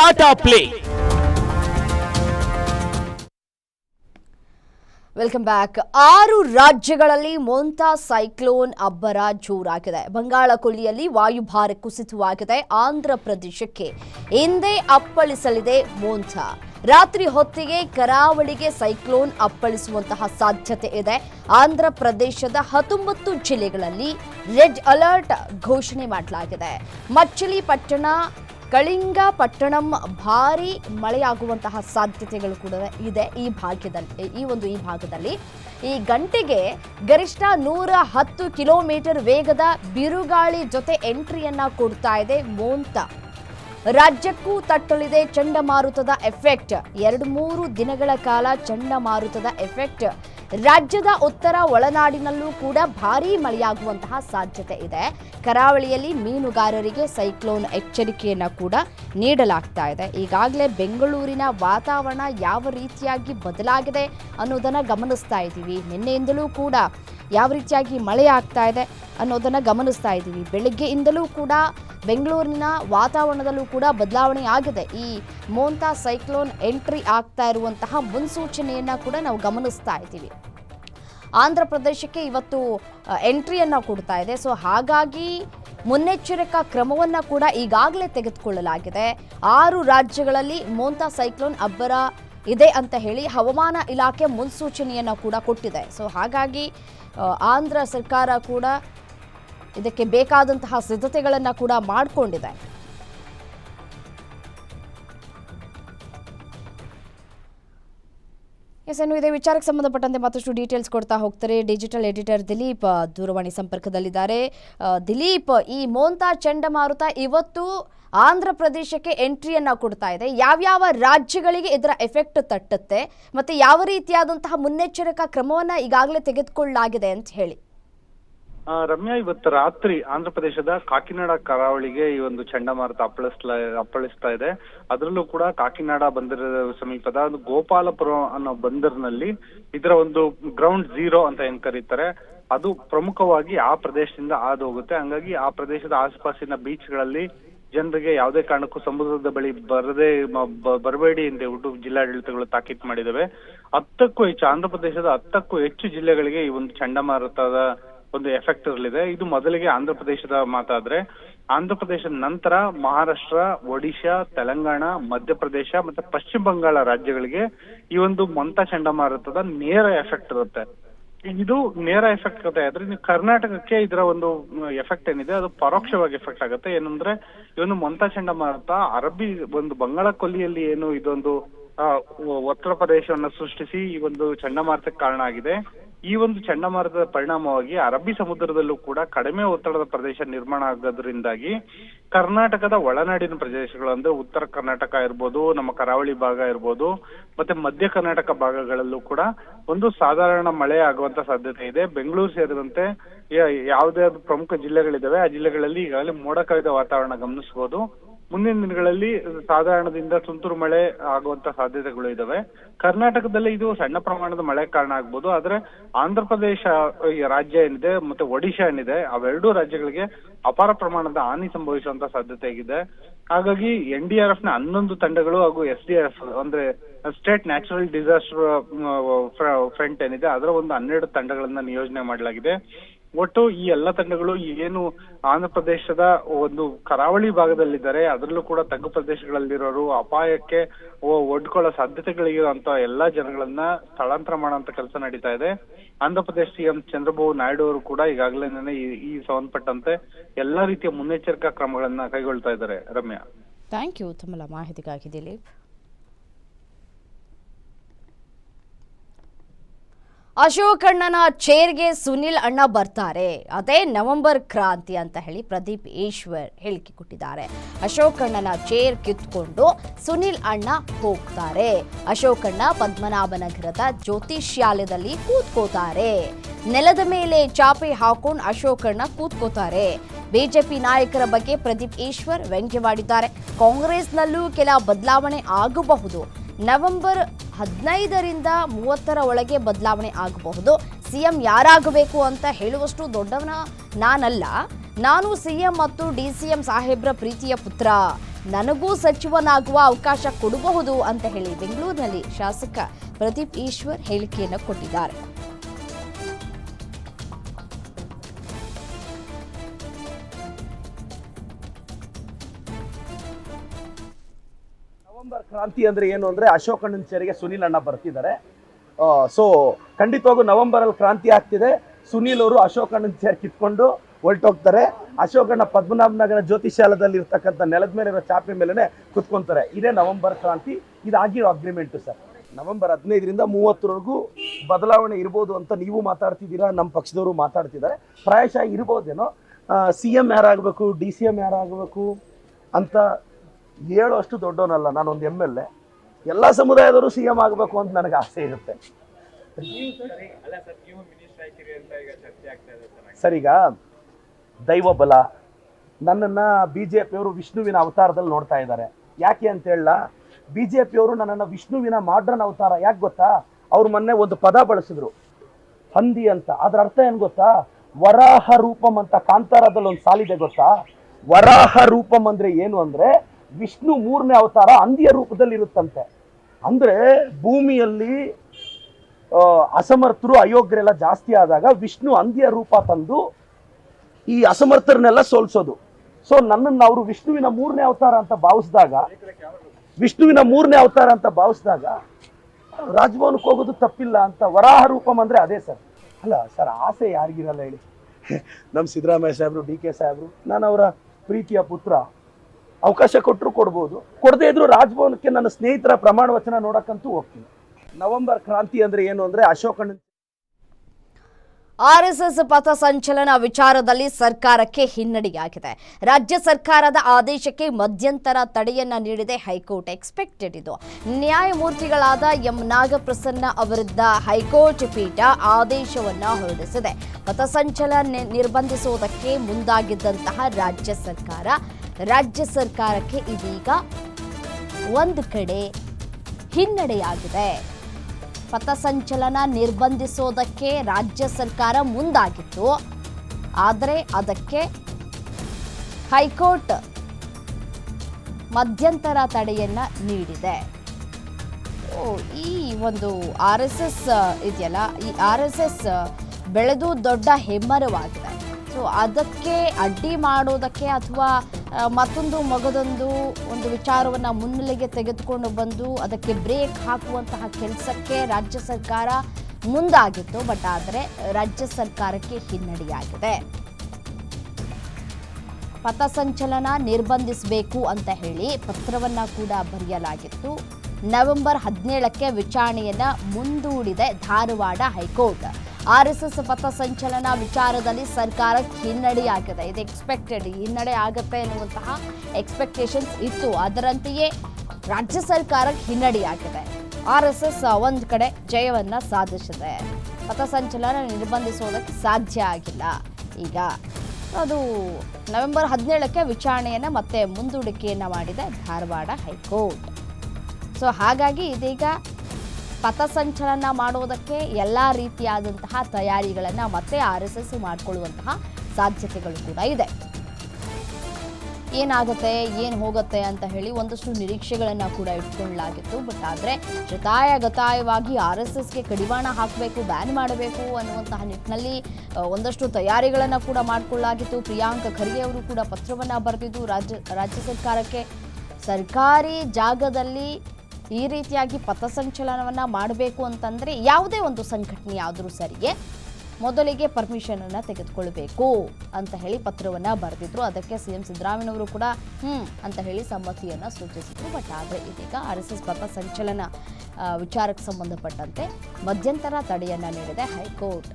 Tata Play. Welcome back. ಆರು ರಾಜ್ಯಗಳಲ್ಲಿ Montha cyclone ಅಬ್ಬರ ಜೋರಾಗಿದೆ. ಬಂಗಾಳ ಕೊಲ್ಲಿಯಲ್ಲಿ ವಾಯುಭಾರ ಕುಸಿತವಾಗಿದೆ. ಆಂಧ್ರ ಪ್ರದೇಶಕ್ಕೆ ಹಿಂದೆ ಅಪ್ಪಳಿಸಲಿದೆ ಮೋಂತಾ. ರಾತ್ರಿ ಹೊತ್ತಿಗೆ ಕರಾವಳಿಗೆ ಸೈಕ್ಲೋನ್ ಅಪ್ಪಳಿಸುವಂತಹ ಸಾಧ್ಯತೆ ಇದೆ. ಆಂಧ್ರ ಪ್ರದೇಶದ ಹತ್ತೊಂಬತ್ತು ಜಿಲ್ಲೆಗಳಲ್ಲಿ ರೆಡ್ ಅಲರ್ಟ್ ಘೋಷಣೆ ಮಾಡಲಾಗಿದೆ. ಮಚ್ಚಲಿಪಟ್ಟಣ ಕಳಿಂಗಪಟ್ಟಣಂ ಭಾರಿ ಮಳೆಯಾಗುವಂತಹ ಸಾಧ್ಯತೆಗಳು ಕೂಡ ಇದೆ ಈ ಭಾಗ್ಯದಲ್ಲಿ, ಈ ಒಂದು ಈ ಭಾಗದಲ್ಲಿ. ಈ ಗಂಟೆಗೆ ಗರಿಷ್ಠ ನೂರ ಹತ್ತು ಕಿಲೋಮೀಟರ್ ವೇಗದ ಬಿರುಗಾಳಿ ಜೊತೆ ಎಂಟ್ರಿಯನ್ನ ಕೊಡ್ತಾ ಇದೆ ಮೋಂತಾ. ರಾಜ್ಯಕ್ಕೂ ತಟ್ಟಲಿದೆ ಚಂಡಮಾರುತದ ಎಫೆಕ್ಟ್. ಎರಡು ಮೂರು ದಿನಗಳ ಕಾಲ ಚಂಡಮಾರುತದ ಎಫೆಕ್ಟ್. ರಾಜ್ಯದ ಉತ್ತರ ಒಳನಾಡಿನಲ್ಲೂ ಕೂಡ ಭಾರೀ ಮಳೆಯಾಗುವಂತಹ ಸಾಧ್ಯತೆ ಇದೆ. ಕರಾವಳಿಯಲ್ಲಿ ಮೀನುಗಾರರಿಗೆ ಸೈಕ್ಲೋನ್ ಎಚ್ಚರಿಕೆಯನ್ನು ಕೂಡ ನೀಡಲಾಗ್ತಾ ಇದೆ. ಈಗಾಗಲೇ ಬೆಂಗಳೂರಿನ ವಾತಾವರಣ ಯಾವ ರೀತಿಯಾಗಿ ಬದಲಾಗಿದೆ ಅನ್ನೋದನ್ನು ಗಮನಿಸ್ತಾ ಇದ್ದೀವಿ. ನಿನ್ನೆಯಿಂದಲೂ ಕೂಡ ಯಾವ ರೀತಿಯಾಗಿ ಮಳೆ ಆಗ್ತಾ ಇದೆ ಅನ್ನೋದನ್ನು ಗಮನಿಸ್ತಾ ಇದ್ದೀವಿ. ಬೆಳಗ್ಗೆಯಿಂದಲೂ ಕೂಡ ಬೆಂಗಳೂರಿನ ವಾತಾವರಣದಲ್ಲೂ ಕೂಡ ಬದಲಾವಣೆ ಆಗಿದೆ. ಈ ಮೋಂತಾ ಸೈಕ್ಲೋನ್ ಎಂಟ್ರಿ ಆಗ್ತಾ ಇರುವಂತಹ ಮುನ್ಸೂಚನೆಯನ್ನು ಕೂಡ ನಾವು ಗಮನಿಸ್ತಾ ಇದ್ದೀವಿ. ಆಂಧ್ರ ಪ್ರದೇಶಕ್ಕೆ ಇವತ್ತು ಎಂಟ್ರಿಯನ್ನು ಕೊಡ್ತಾ ಇದೆ. ಸೊ, ಹಾಗಾಗಿ ಮುನ್ನೆಚ್ಚರಿಕಾ ಕ್ರಮವನ್ನು ಕೂಡ ಈಗಾಗಲೇ ತೆಗೆದುಕೊಳ್ಳಲಾಗಿದೆ. ಆರು ರಾಜ್ಯಗಳಲ್ಲಿ ಮೋಂತಾ ಸೈಕ್ಲೋನ್ ಅಬ್ಬರ ಇದೆ ಅಂತ ಹೇಳಿ ಹವಾಮಾನ ಇಲಾಖೆ ಮುನ್ಸೂಚನೆಯನ್ನು ಕೂಡ ಕೊಟ್ಟಿದೆ. ಸೊ ಹಾಗಾಗಿ ಆಂಧ್ರ ಸರ್ಕಾರ ಕೂಡ ಇದಕ್ಕೆ ಬೇಕಾದಂತಹ ಸಿದ್ಧತೆಗಳನ್ನು ಕೂಡ ಮಾಡಿಕೊಂಡಿದೆ. ಎಸ್, ಇನ್ನು ಇದೇ ವಿಚಾರಕ್ಕೆ ಸಂಬಂಧಪಟ್ಟಂತೆ ಮತ್ತಷ್ಟು ಡೀಟೇಲ್ಸ್ ಕೊಡ್ತಾ ಹೋಗ್ತಾರೆ. ಡಿಜಿಟಲ್ ಎಡಿಟರ್ ದಿಲೀಪ್ ದೂರವಾಣಿ ಸಂಪರ್ಕದಲ್ಲಿದ್ದಾರೆ. ದಿಲೀಪ್, ಈ ಮೋಂತಾ ಚಂಡಮಾರುತ ಇವತ್ತು ಆಂಧ್ರ ಪ್ರದೇಶಕ್ಕೆ ಎಂಟ್ರಿಯನ್ನು ಕೊಡ್ತಾ ಇದೆ. ಯಾವ್ಯಾವ ರಾಜ್ಯಗಳಿಗೆ ಇದರ ಎಫೆಕ್ಟ್ ತಟ್ಟುತ್ತೆ ಮತ್ತೆ ಯಾವ ರೀತಿಯಾದಂತಹ ಮುನ್ನೆಚ್ಚರಿಕಾ ಕ್ರಮವನ್ನು ಈಗಾಗಲೇ ತೆಗೆದುಕೊಳ್ಳಲಾಗಿದೆ ಅಂತ ಹೇಳಿ. ರಮ್ಯಾ, ಇವತ್ತು ರಾತ್ರಿ ಆಂಧ್ರ ಪ್ರದೇಶದ ಕಾಕಿನಾಡ ಕರಾವಳಿಗೆ ಈ ಒಂದು ಚಂಡಮಾರುತ ಅಪ್ಪಳಿಸ್ಲ, ಅಪ್ಪಳಿಸ್ತಾ ಇದೆ. ಅದರಲ್ಲೂ ಕೂಡ ಕಾಕಿನಾಡ ಬಂದರ ಸಮೀಪದ ಒಂದು ಗೋಪಾಲಪುರ ಅನ್ನೋ ಬಂದರ್ನಲ್ಲಿ ಇದರ ಒಂದು ಗ್ರೌಂಡ್ ಝೀರೋ ಅಂತ ಏನ್ ಕರೀತಾರೆ, ಅದು ಪ್ರಮುಖವಾಗಿ ಆ ಪ್ರದೇಶದಿಂದ ಹಾದು ಹೋಗುತ್ತೆ ಹಂಗಾಗಿ ಆ ಪ್ರದೇಶದ ಆಸುಪಾಸಿನ ಬೀಚ್ಗಳಲ್ಲಿ ಜನರಿಗೆ ಯಾವುದೇ ಕಾರಣಕ್ಕೂ ಸಮುದ್ರದ ಬಳಿ ಬರದೇ ಬರಬೇಡಿ ಅಂತ ಹೇಳ್ಬಿಟ್ಟು ಜಿಲ್ಲಾಡಳಿತಗಳು ತಾಕೀತು ಮಾಡಿದ್ದಾವೆ ಹತ್ತಕ್ಕೂ ಹೆಚ್ಚು, ಆಂಧ್ರ ಪ್ರದೇಶದ ಹತ್ತಕ್ಕೂ ಹೆಚ್ಚು ಜಿಲ್ಲೆಗಳಿಗೆ ಈ ಒಂದು ಚಂಡಮಾರುತದ ಒಂದು ಎಫೆಕ್ಟ್ ಇರಲಿದೆ. ಇದು ಮೊದಲಿಗೆ ಆಂಧ್ರ ಪ್ರದೇಶದ ಮಾತಾದ್ರೆ, ಆಂಧ್ರ ಪ್ರದೇಶದ ನಂತರ ಮಹಾರಾಷ್ಟ್ರ, ಒಡಿಶಾ, ತೆಲಂಗಾಣ ಮಧ್ಯಪ್ರದೇಶ ಮತ್ತೆ ಪಶ್ಚಿಮ ಬಂಗಾಳ ರಾಜ್ಯಗಳಿಗೆ ಈ ಒಂದು ಮಂತ ಚಂಡಮಾರುತದ ನೇರ ಎಫೆಕ್ಟ್ ಇರುತ್ತೆ. ಇದು ನೇರ ಎಫೆಕ್ಟ್ ಆಗುತ್ತೆ ಆದ್ರೆ ನೀವು ಕರ್ನಾಟಕಕ್ಕೆ ಇದರ ಒಂದು ಎಫೆಕ್ಟ್ ಏನಿದೆ, ಅದು ಪರೋಕ್ಷವಾಗಿ ಎಫೆಕ್ಟ್ ಆಗುತ್ತೆ. ಏನಂದ್ರೆ ಇವನು ಮಂತ ಚಂಡಮಾರುತ ಅರಬ್ಬಿ ಒಂದು ಬಂಗಾಳ ಕೊಲ್ಲಿಯಲ್ಲಿ ಏನು ಇದೊಂದು ಒತ್ತಡ ಪ್ರದೇಶವನ್ನ ಸೃಷ್ಟಿಸಿ ಈ ಒಂದು ಚಂಡಮಾರುತಕ್ಕೆ ಕಾರಣ ಆಗಿದೆ. ಈ ಒಂದು ಚಂಡಮಾರುತದ ಪರಿಣಾಮವಾಗಿ ಅರಬ್ಬಿ ಸಮುದ್ರದಲ್ಲೂ ಕೂಡ ಕಡಿಮೆ ಒತ್ತಡದ ಪ್ರದೇಶ ನಿರ್ಮಾಣ ಆಗೋದ್ರಿಂದಾಗಿ ಕರ್ನಾಟಕದ ಒಳನಾಡಿನ ಪ್ರದೇಶಗಳು ಅಂದ್ರೆ ಉತ್ತರ ಕರ್ನಾಟಕ ಇರ್ಬೋದು, ನಮ್ಮ ಕರಾವಳಿ ಭಾಗ ಇರ್ಬೋದು, ಮತ್ತೆ ಮಧ್ಯ ಕರ್ನಾಟಕ ಭಾಗಗಳಲ್ಲೂ ಕೂಡ ಒಂದು ಸಾಧಾರಣ ಮಳೆ ಆಗುವಂತ ಸಾಧ್ಯತೆ ಇದೆ. ಬೆಂಗಳೂರು ಸೇರಿದಂತೆ ಯಾವುದೇ ಪ್ರಮುಖ ಜಿಲ್ಲೆಗಳಿದಾವೆ ಆ ಜಿಲ್ಲೆಗಳಲ್ಲಿ ಈಗಾಗಲೇ ಮೋಡ ಕವಿದ ವಾತಾವರಣ ಗಮನಿಸಬಹುದು ಮುಂದಿನ ದಿನಗಳಲ್ಲಿ ಸಾಧಾರಣದಿಂದ ತುಂತುರು ಮಳೆ ಆಗುವಂತ ಸಾಧ್ಯತೆಗಳು ಇದಾವೆ. ಕರ್ನಾಟಕದಲ್ಲಿ ಇದು ಸಣ್ಣ ಪ್ರಮಾಣದ ಮಳೆ ಕಾರಣ ಆಗ್ಬೋದು. ಆದ್ರೆ ಆಂಧ್ರ ಪ್ರದೇಶ ರಾಜ್ಯ ಏನಿದೆ ಮತ್ತೆ ಒಡಿಶಾ ಏನಿದೆ, ಅವೆರಡೂ ರಾಜ್ಯಗಳಿಗೆ ಅಪಾರ ಪ್ರಮಾಣದ ಹಾನಿ ಸಂಭವಿಸುವಂತ ಸಾಧ್ಯತೆ ಇದೆ ಹಾಗಾಗಿ ಎನ್ ಡಿ ಆರ್ ಎಫ್ನ ಹನ್ನೊಂದು ತಂಡಗಳು ಹಾಗೂ ಎಸ್ ಡಿ ಎಫ್, ಅಂದ್ರೆ ಸ್ಟೇಟ್ ನ್ಯಾಚುರಲ್ ಡಿಸಾಸ್ಟರ್ ಫ್ರಂಟ್ ಏನಿದೆ, ಅದರ ಒಂದು ಹನ್ನೆರಡು ತಂಡಗಳನ್ನ ನಿಯೋಜನೆ ಮಾಡಲಾಗಿದೆ. ಒಟ್ಟು ಈ ಎಲ್ಲ ತಂಡಗಳು ಏನು ಆಂಧ್ರ ಪ್ರದೇಶದ ಒಂದು ಕರಾವಳಿ ಭಾಗದಲ್ಲಿದ್ದಾರೆ, ಅದರಲ್ಲೂ ಕೂಡ ತಗ್ಗು ಪ್ರದೇಶಗಳಲ್ಲಿರೋರು ಅಪಾಯಕ್ಕೆ ಒಡ್ಕೊಳ್ಳೋ ಸಾಧ್ಯತೆಗಳಿರುವಂತ ಎಲ್ಲಾ ಜನಗಳನ್ನ ಸ್ಥಳಾಂತರ ಮಾಡುವಂತ ಕೆಲಸ ನಡೀತಾ ಇದೆ. ಆಂಧ್ರ ಪ್ರದೇಶ ಸಿಎಂ ಚಂದ್ರಬಾಬು ನಾಯ್ಡು ಅವರು ಕೂಡ ಈಗಾಗಲೇ ಈ ಸಂಬಂಧಪಟ್ಟಂತೆ ಎಲ್ಲಾ ರೀತಿಯ ಮುನ್ನೆಚ್ಚರಿಕಾ ಕ್ರಮಗಳನ್ನ ಕೈಗೊಳ್ತಾ ಇದ್ದಾರೆ. ರಮ್ಯಾ. ಥ್ಯಾಂಕ್ ಯು ತಮ್ಮೆಲ್ಲ ಮಾಹಿತಿಗಾಗಿ ದಿಲೀಪ್. ಅಶೋಕ್ ಅಣ್ಣನ ಚೇರ್ಗೆ ಸುನಿಲ್ ಅಣ್ಣ ಬರ್ತಾರೆ. ಅದೇ ನವೆಂಬರ್ ಕ್ರಾಂತಿ ಅಂತ ಹೇಳಿ ಪ್ರದೀಪ್ ಈಶ್ವರ್ ಹೇಳಿಕೆ ಕೊಟ್ಟಿದ್ದಾರೆ. ಅಶೋಕ್ ಅಣ್ಣನ ಚೇರ್ ಕಿತ್ಕೊಂಡು ಸುನಿಲ್ ಅಣ್ಣ ಹೋಗ್ತಾರೆ. ಅಶೋಕ್ ಅಣ್ಣ ಪದ್ಮನಾಭನಗರದ ಜ್ಯೋತಿಷ್ಯಾಲಯದಲ್ಲಿ ಕೂತ್ಕೋತಾರೆ. ನೆಲದ ಮೇಲೆ ಚಾಪೆ ಹಾಕೊಂಡು ಅಶೋಕ್ ಅಣ್ಣ ಕೂತ್ಕೋತಾರೆ. ಬಿಜೆಪಿ ನಾಯಕರ ಬಗ್ಗೆ ಪ್ರದೀಪ್ ಈಶ್ವರ್ ವ್ಯಂಗ್ಯವಾಡಿದ್ದಾರೆ. ಕಾಂಗ್ರೆಸ್ನಲ್ಲೂ ಕೆಲ ಬದಲಾವಣೆ ಆಗಬಹುದು. ನವೆಂಬರ್ ಹದಿನೈದರಿಂದ ಮೂವತ್ತರ ಒಳಗೆ ಬದಲಾವಣೆ ಆಗಬಹುದು. ಸಿ ಎಂ ಯಾರಾಗಬೇಕು ಅಂತ ಹೇಳುವಷ್ಟು ದೊಡ್ಡವನ ನಾನಲ್ಲ. ನಾನು ಸಿ ಎಂ ಮತ್ತು ಡಿ ಸಿ ಎಂ ಸಾಹೇಬ್ರ ಪ್ರೀತಿಯ ಪುತ್ರ. ನನಗೂ ಸಚಿವನಾಗುವ ಅವಕಾಶ ಕೊಡಬಹುದು ಅಂತ ಹೇಳಿ ಬೆಂಗಳೂರಿನಲ್ಲಿ ಶಾಸಕ ಪ್ರದೀಪ್ ಈಶ್ವರ್ ಹೇಳಿಕೆಯನ್ನು ಕೊಟ್ಟಿದ್ದಾರೆ. ನವೆಂಬರ್ ಕ್ರಾಂತಿ ಅಂದ್ರೆ ಏನು ಅಂದ್ರೆ ಅಶೋಕ್ ಅಣ್ಣನ ಚೇರಿಗೆ ಸುನಿಲ್ ಅಣ್ಣ ಬರ್ತಿದ್ದಾರೆ. ಸೊ ಖಂಡಿತವಾಗೂ ನವೆಂಬರ್ ಅಲ್ಲಿ ಕ್ರಾಂತಿ ಆಗ್ತಿದೆ. ಸುನೀಲ್ ಅವರು ಅಶೋಕ್ ಅಣ್ಣನ ಚೇರ್ ಕಿತ್ಕೊಂಡು ಹೊರಟೋಗ್ತಾರೆ. ಅಶೋಕ್ ಅಣ್ಣ ಪದ್ಮನಾಭನಗರ ಜ್ಯೋತಿಷಾಲದಲ್ಲಿ ಇರ್ತಕ್ಕಂಥ ನೆಲದ ಮೇಲೆ ಇರೋ ಚಾಪೆ ಮೇಲೇ ಕುತ್ಕೊಂತಾರೆ. ಇದೇ ನವೆಂಬರ್ ಕ್ರಾಂತಿ. ಇದಾಗಿರೋ ಅಗ್ರಿಮೆಂಟ್ ಸರ್. ನವೆಂಬರ್ ಹದಿನೈದರಿಂದ ಮೂವತ್ತರವರೆಗೂ ಬದಲಾವಣೆ ಇರ್ಬೋದು ಅಂತ ನೀವು ಮಾತಾಡ್ತಿದ್ದೀರಾ, ನಮ್ಮ ಪಕ್ಷದವರು ಮಾತಾಡ್ತಿದ್ದಾರೆ. ಪ್ರಾಯಶಃ ಇರ್ಬೋದೇನೋ. ಸಿ ಎಂ ಯಾರಾಗಬೇಕು ಡಿ ಸಿ ಎಂ ಯಾರಾಗಬೇಕು ಅಂತ ಹೇಳೋಷ್ಟು ದೊಡ್ಡವನಲ್ಲ ನಾನೊಂದು ಎಂ ಎಲ್ ಎ. ಎಲ್ಲ ಸಮುದಾಯದವರು ಸಿ ಎಂ ಆಗಬೇಕು ಅಂತ ನನಗೆ ಆಸೆ ಇರುತ್ತೆ. ಸರ್ ಈಗ ದೈವ ಬಲ ನನ್ನನ್ನು ಬಿ ಜೆ ಪಿಯವರು ವಿಷ್ಣುವಿನ ಅವತಾರದಲ್ಲಿ ನೋಡ್ತಾ ಇದ್ದಾರೆ. ಯಾಕೆ ಅಂತ ಹೇಳ ಬಿ ಜೆ ಪಿಯವರು ನನ್ನನ್ನು ವಿಷ್ಣುವಿನ ಮಾಡ್ರನ್ ಅವತಾರ. ಯಾಕೆ ಗೊತ್ತಾ? ಅವ್ರು ಮೊನ್ನೆ ಒಂದು ಪದ ಬಳಸಿದ್ರು. ಹಂದಿ ಅಂತ. ಅದರ ಅರ್ಥ ಏನು ಗೊತ್ತಾ? ವರಾಹ ರೂಪಂ ಅಂತ ಕಾಂತಾರದಲ್ಲಿ ಒಂದು ಸಾಲಿದೆ ಗೊತ್ತಾ? ವರಾಹ ರೂಪಂ ಅಂದರೆ ಏನು ಅಂದ್ರೆ ವಿಷ್ಣು ಮೂರನೇ ಅವತಾರ ಅಂದಿಯ ರೂಪದಲ್ಲಿ ಇರುತ್ತಂತೆ ಅಂದ್ರೆ ಭೂಮಿಯಲ್ಲಿ ಅಸಮರ್ಥರು, ಅಯೋಗ್ಯರೆಲ್ಲ ಜಾಸ್ತಿ ಆದಾಗ ವಿಷ್ಣು ಅಂದಿಯ ರೂಪ ತಂದು ಈ ಅಸಮರ್ಥರನ್ನೆಲ್ಲ ಸೋಲ್ಸೋದು. ಸೊ ನನ್ನನ್ನು ಅವರು ವಿಷ್ಣುವಿನ ಮೂರನೇ ಅವತಾರ ಅಂತ ಭಾವಿಸಿದಾಗ, ವಿಷ್ಣುವಿನ ಮೂರನೇ ಅವತಾರ ಅಂತ ಭಾವಿಸಿದಾಗ, ರಾಜಭವನಕ್ಕೆ ಹೋಗೋದು ತಪ್ಪಿಲ್ಲ ಅಂತ ವರಾಹ ರೂಪಂ ಅಂದ್ರೆ ಅದೇ ಸರ್. ಅಲ್ಲ, ಸರ್, ಆಸೆ ಯಾರಿಗಿರಲ್ಲ ಹೇಳಿ. <laughs> ನಮ್ಮ ಸಿದ್ದರಾಮಯ್ಯ ಸಾಹೇಬರು, ಡಿ ಕೆ ಸಾಹೇಬರು ನಾನು ಅವರ ಪ್ರೀತಿಯ ಪುತ್ರ. ಅವಕಾಶ ಕೊಟ್ಟರು ಕೊಡ್ಬೋದು. ಕೊಡದೇ ಇದ್ರು ರಾಜಭವನಕ್ಕೆ ನನ್ನ ಸ್ನೇಹಿತರ ಪ್ರಮಾಣ ವಚನ ನೋಡಕ್ಕಂತೂ ಹೋಗ್ತೀನಿ. ನವೆಂಬರ್ ಕ್ರಾಂತಿ ಅಂದ್ರೆ ಏನು ಅಂದ್ರೆ ಅಶೋಕಣ್ಣ ಆರ್ಎಸ್ಎಸ್ ಪಥಸಂಚಲನ ವಿಚಾರದಲ್ಲಿ ಸರ್ಕಾರಕ್ಕೆ ಹಿನ್ನಡೆಯಾಗಿದೆ. ರಾಜ್ಯ ಸರ್ಕಾರದ ಆದೇಶಕ್ಕೆ ಮಧ್ಯಂತರ ತಡೆಯನ್ನ ನೀಡಿದೆ ಹೈಕೋರ್ಟ್. ಎಕ್ಸ್ಪೆಕ್ಟೆಡ್ ಇದು. ನ್ಯಾಯಮೂರ್ತಿಗಳಾದ ಎಂ ನಾಗಪ್ರಸನ್ನ ಅವರಿದ್ದ ಹೈಕೋರ್ಟ್ ಪೀಠ ಆದೇಶವನ್ನ ಹೊರಡಿಸಿದೆ. ಪಥಸಂಚಲನ ನಿರ್ಬಂಧಿಸುವುದಕ್ಕೆ ಮುಂದಾಗಿದ್ದಂತಹ ರಾಜ್ಯ ಸರ್ಕಾರ ರಾಜ್ಯ ಸರ್ಕಾರಕ್ಕೆ ಇದೀಗ ಒಂದು ಕಡೆ ಹಿನ್ನಡೆಯಾಗಿದೆ. ಪಥಸಂಚಲನ ನಿರ್ಬಂಧಿಸೋದಕ್ಕೆ ರಾಜ್ಯ ಸರ್ಕಾರ ಮುಂದಾಗಿತ್ತು. ಆದರೆ ಅದಕ್ಕೆ ಹೈಕೋರ್ಟ್ ಮಧ್ಯಂತರ ತಡೆಯನ್ನ ನೀಡಿದೆ. ಓ, ಈ ಒಂದು ಆರ್ ಎಸ್ ಎಸ್ ಇದೆಯಲ್ಲ ಈ ಆರ್ ಎಸ್ ಎಸ್ ಬೆಳೆದು ದೊಡ್ಡ ಹೆಮ್ಮರವಾಗಿದೆ. ಸೊ ಅದಕ್ಕೆ ಅಡ್ಡಿ ಮಾಡೋದಕ್ಕೆ ಅಥವಾ ಮತ್ತೊಂದು ಮಗದೊಂದು ಒಂದು ವಿಚಾರವನ್ನು ಮುನ್ನೆಲೆಗೆ ತೆಗೆದುಕೊಂಡು ಬಂದು ಅದಕ್ಕೆ ಬ್ರೇಕ್ ಹಾಕುವಂತಹ ಕೆಲಸಕ್ಕೆ ರಾಜ್ಯ ಸರ್ಕಾರ ಮುಂದಾಗಿತ್ತು ಬಟ್ ಆದರೆ ರಾಜ್ಯ ಸರ್ಕಾರಕ್ಕೆ ಹಿನ್ನಡೆಯಾಗಿದೆ. ಪಥಸಂಚಲನ ನಿರ್ಬಂಧಿಸಬೇಕು ಅಂತ ಹೇಳಿ ಪತ್ರವನ್ನು ಕೂಡ ಬರೆಯಲಾಗಿತ್ತು. ನವೆಂಬರ್ ಹದಿನೇಳಕ್ಕೆ ವಿಚಾರಣೆಯನ್ನು ಮುಂದೂಡಿದೆ ಧಾರವಾಡ ಹೈಕೋರ್ಟ್. ಆರ್ಎಸ್ಎಸ್ ಪಥಸಂಚಲನ ವಿಚಾರದಲ್ಲಿ ಸರ್ಕಾರಕ್ಕೆ ಹಿನ್ನಡೆಯಾಗಿದೆ. ಇದು ಎಕ್ಸ್ಪೆಕ್ಟೆಡ್ ಹಿನ್ನಡೆ ಆಗುತ್ತೆ ಎನ್ನುವಂತಹ ಎಕ್ಸ್ಪೆಕ್ಟೇಷನ್ಸ್ ಇತ್ತು. ಅದರಂತೆಯೇ ರಾಜ್ಯ ಸರ್ಕಾರಕ್ಕೆ ಹಿನ್ನಡೆಯಾಗಿದೆ. ಆರ್ ಎಸ್ ಎಸ್ ಒಂದು ಕಡೆ ಜಯವನ್ನ ಸಾಧಿಸಿದೆ. ಪಥಸಂಚಲನ ನಿರ್ಬಂಧಿಸುವುದಕ್ಕೆ ಸಾಧ್ಯ ಆಗಿಲ್ಲ. ಈಗ ಅದು ನವೆಂಬರ್ ಹದಿನೇಳಕ್ಕೆ ವಿಚಾರಣೆಯನ್ನು ಮತ್ತೆ ಮುಂದೂಡಿಕೆಯನ್ನು ಮಾಡಿದೆ ಧಾರವಾಡ ಹೈಕೋರ್ಟ್. ಸೊ ಹಾಗಾಗಿ ಇದೀಗ ಪಥಸಂಚಲನ ಮಾಡುವುದಕ್ಕೆ ಎಲ್ಲ ರೀತಿಯಾದಂತಹ ತಯಾರಿಗಳನ್ನು ಮತ್ತೆ ಆರ್ ಎಸ್ ಎಸ್ ಮಾಡಿಕೊಳ್ಳುವಂತಹ ಸಾಧ್ಯತೆಗಳು ಕೂಡ ಇದೆ. ಏನಾಗುತ್ತೆ, ಏನು ಹೋಗುತ್ತೆ ಅಂತ ಹೇಳಿ ಒಂದಷ್ಟು ನಿರೀಕ್ಷೆಗಳನ್ನು ಕೂಡ ಇಟ್ಕೊಳ್ಳಲಾಗಿತ್ತು. ಬಟ್ ಆದರೆ ಶತಾಯ ಗತಾಯವಾಗಿ ಆರ್ ಎಸ್ ಎಸ್ಗೆ ಕಡಿವಾಣ ಹಾಕಬೇಕು, ಬ್ಯಾನ್ ಮಾಡಬೇಕು ಅನ್ನುವಂತಹ ನಿಟ್ಟಿನಲ್ಲಿ ಒಂದಷ್ಟು ತಯಾರಿಗಳನ್ನು ಕೂಡ ಮಾಡಿಕೊಳ್ಳಲಾಗಿತ್ತು. ಪ್ರಿಯಾಂಕ ಖರ್ಗೆ ಅವರು ಕೂಡ ಪತ್ರವನ್ನು ಬರೆದಿದ್ದು, ರಾಜ್ಯ ರಾಜ್ಯ ಸರ್ಕಾರಕ್ಕೆ. ಸರ್ಕಾರಿ ಜಾಗದಲ್ಲಿ ಈ ರೀತಿಯಾಗಿ ಪಥಸಂಚಲನವನ್ನು ಮಾಡಬೇಕು ಅಂತಂದರೆ ಯಾವುದೇ ಒಂದು ಸಂಘಟನೆ ಆದರೂ ಸರಿಯೇ ಮೊದಲಿಗೆ ಪರ್ಮಿಷನನ್ನು ತೆಗೆದುಕೊಳ್ಬೇಕು ಅಂತ ಹೇಳಿ ಪತ್ರವನ್ನ ಬರೆದಿದ್ರು. ಅದಕ್ಕೆ ಸಿ ಸಿಎಂ ಸಿದ್ದರಾಮಯ್ಯನವರು ಕೂಡ, ಹ್ಮ್, ಅಂತ ಹೇಳಿ ಸಮ್ಮತಿಯನ್ನ ಸೂಚಿಸಿದರು. ಬಟ್ ಆದರೆ ಇದೀಗ ಆರ್ ಎಸ್ ಎಸ್ ಪಥ ಸಂಚಲನ ವಿಚಾರಕ್ಕೆ ಸಂಬಂಧಪಟ್ಟಂತೆ ಮಧ್ಯಂತರ ತಡೆಯನ್ನ ನೀಡಿದೆ ಹೈಕೋರ್ಟ್.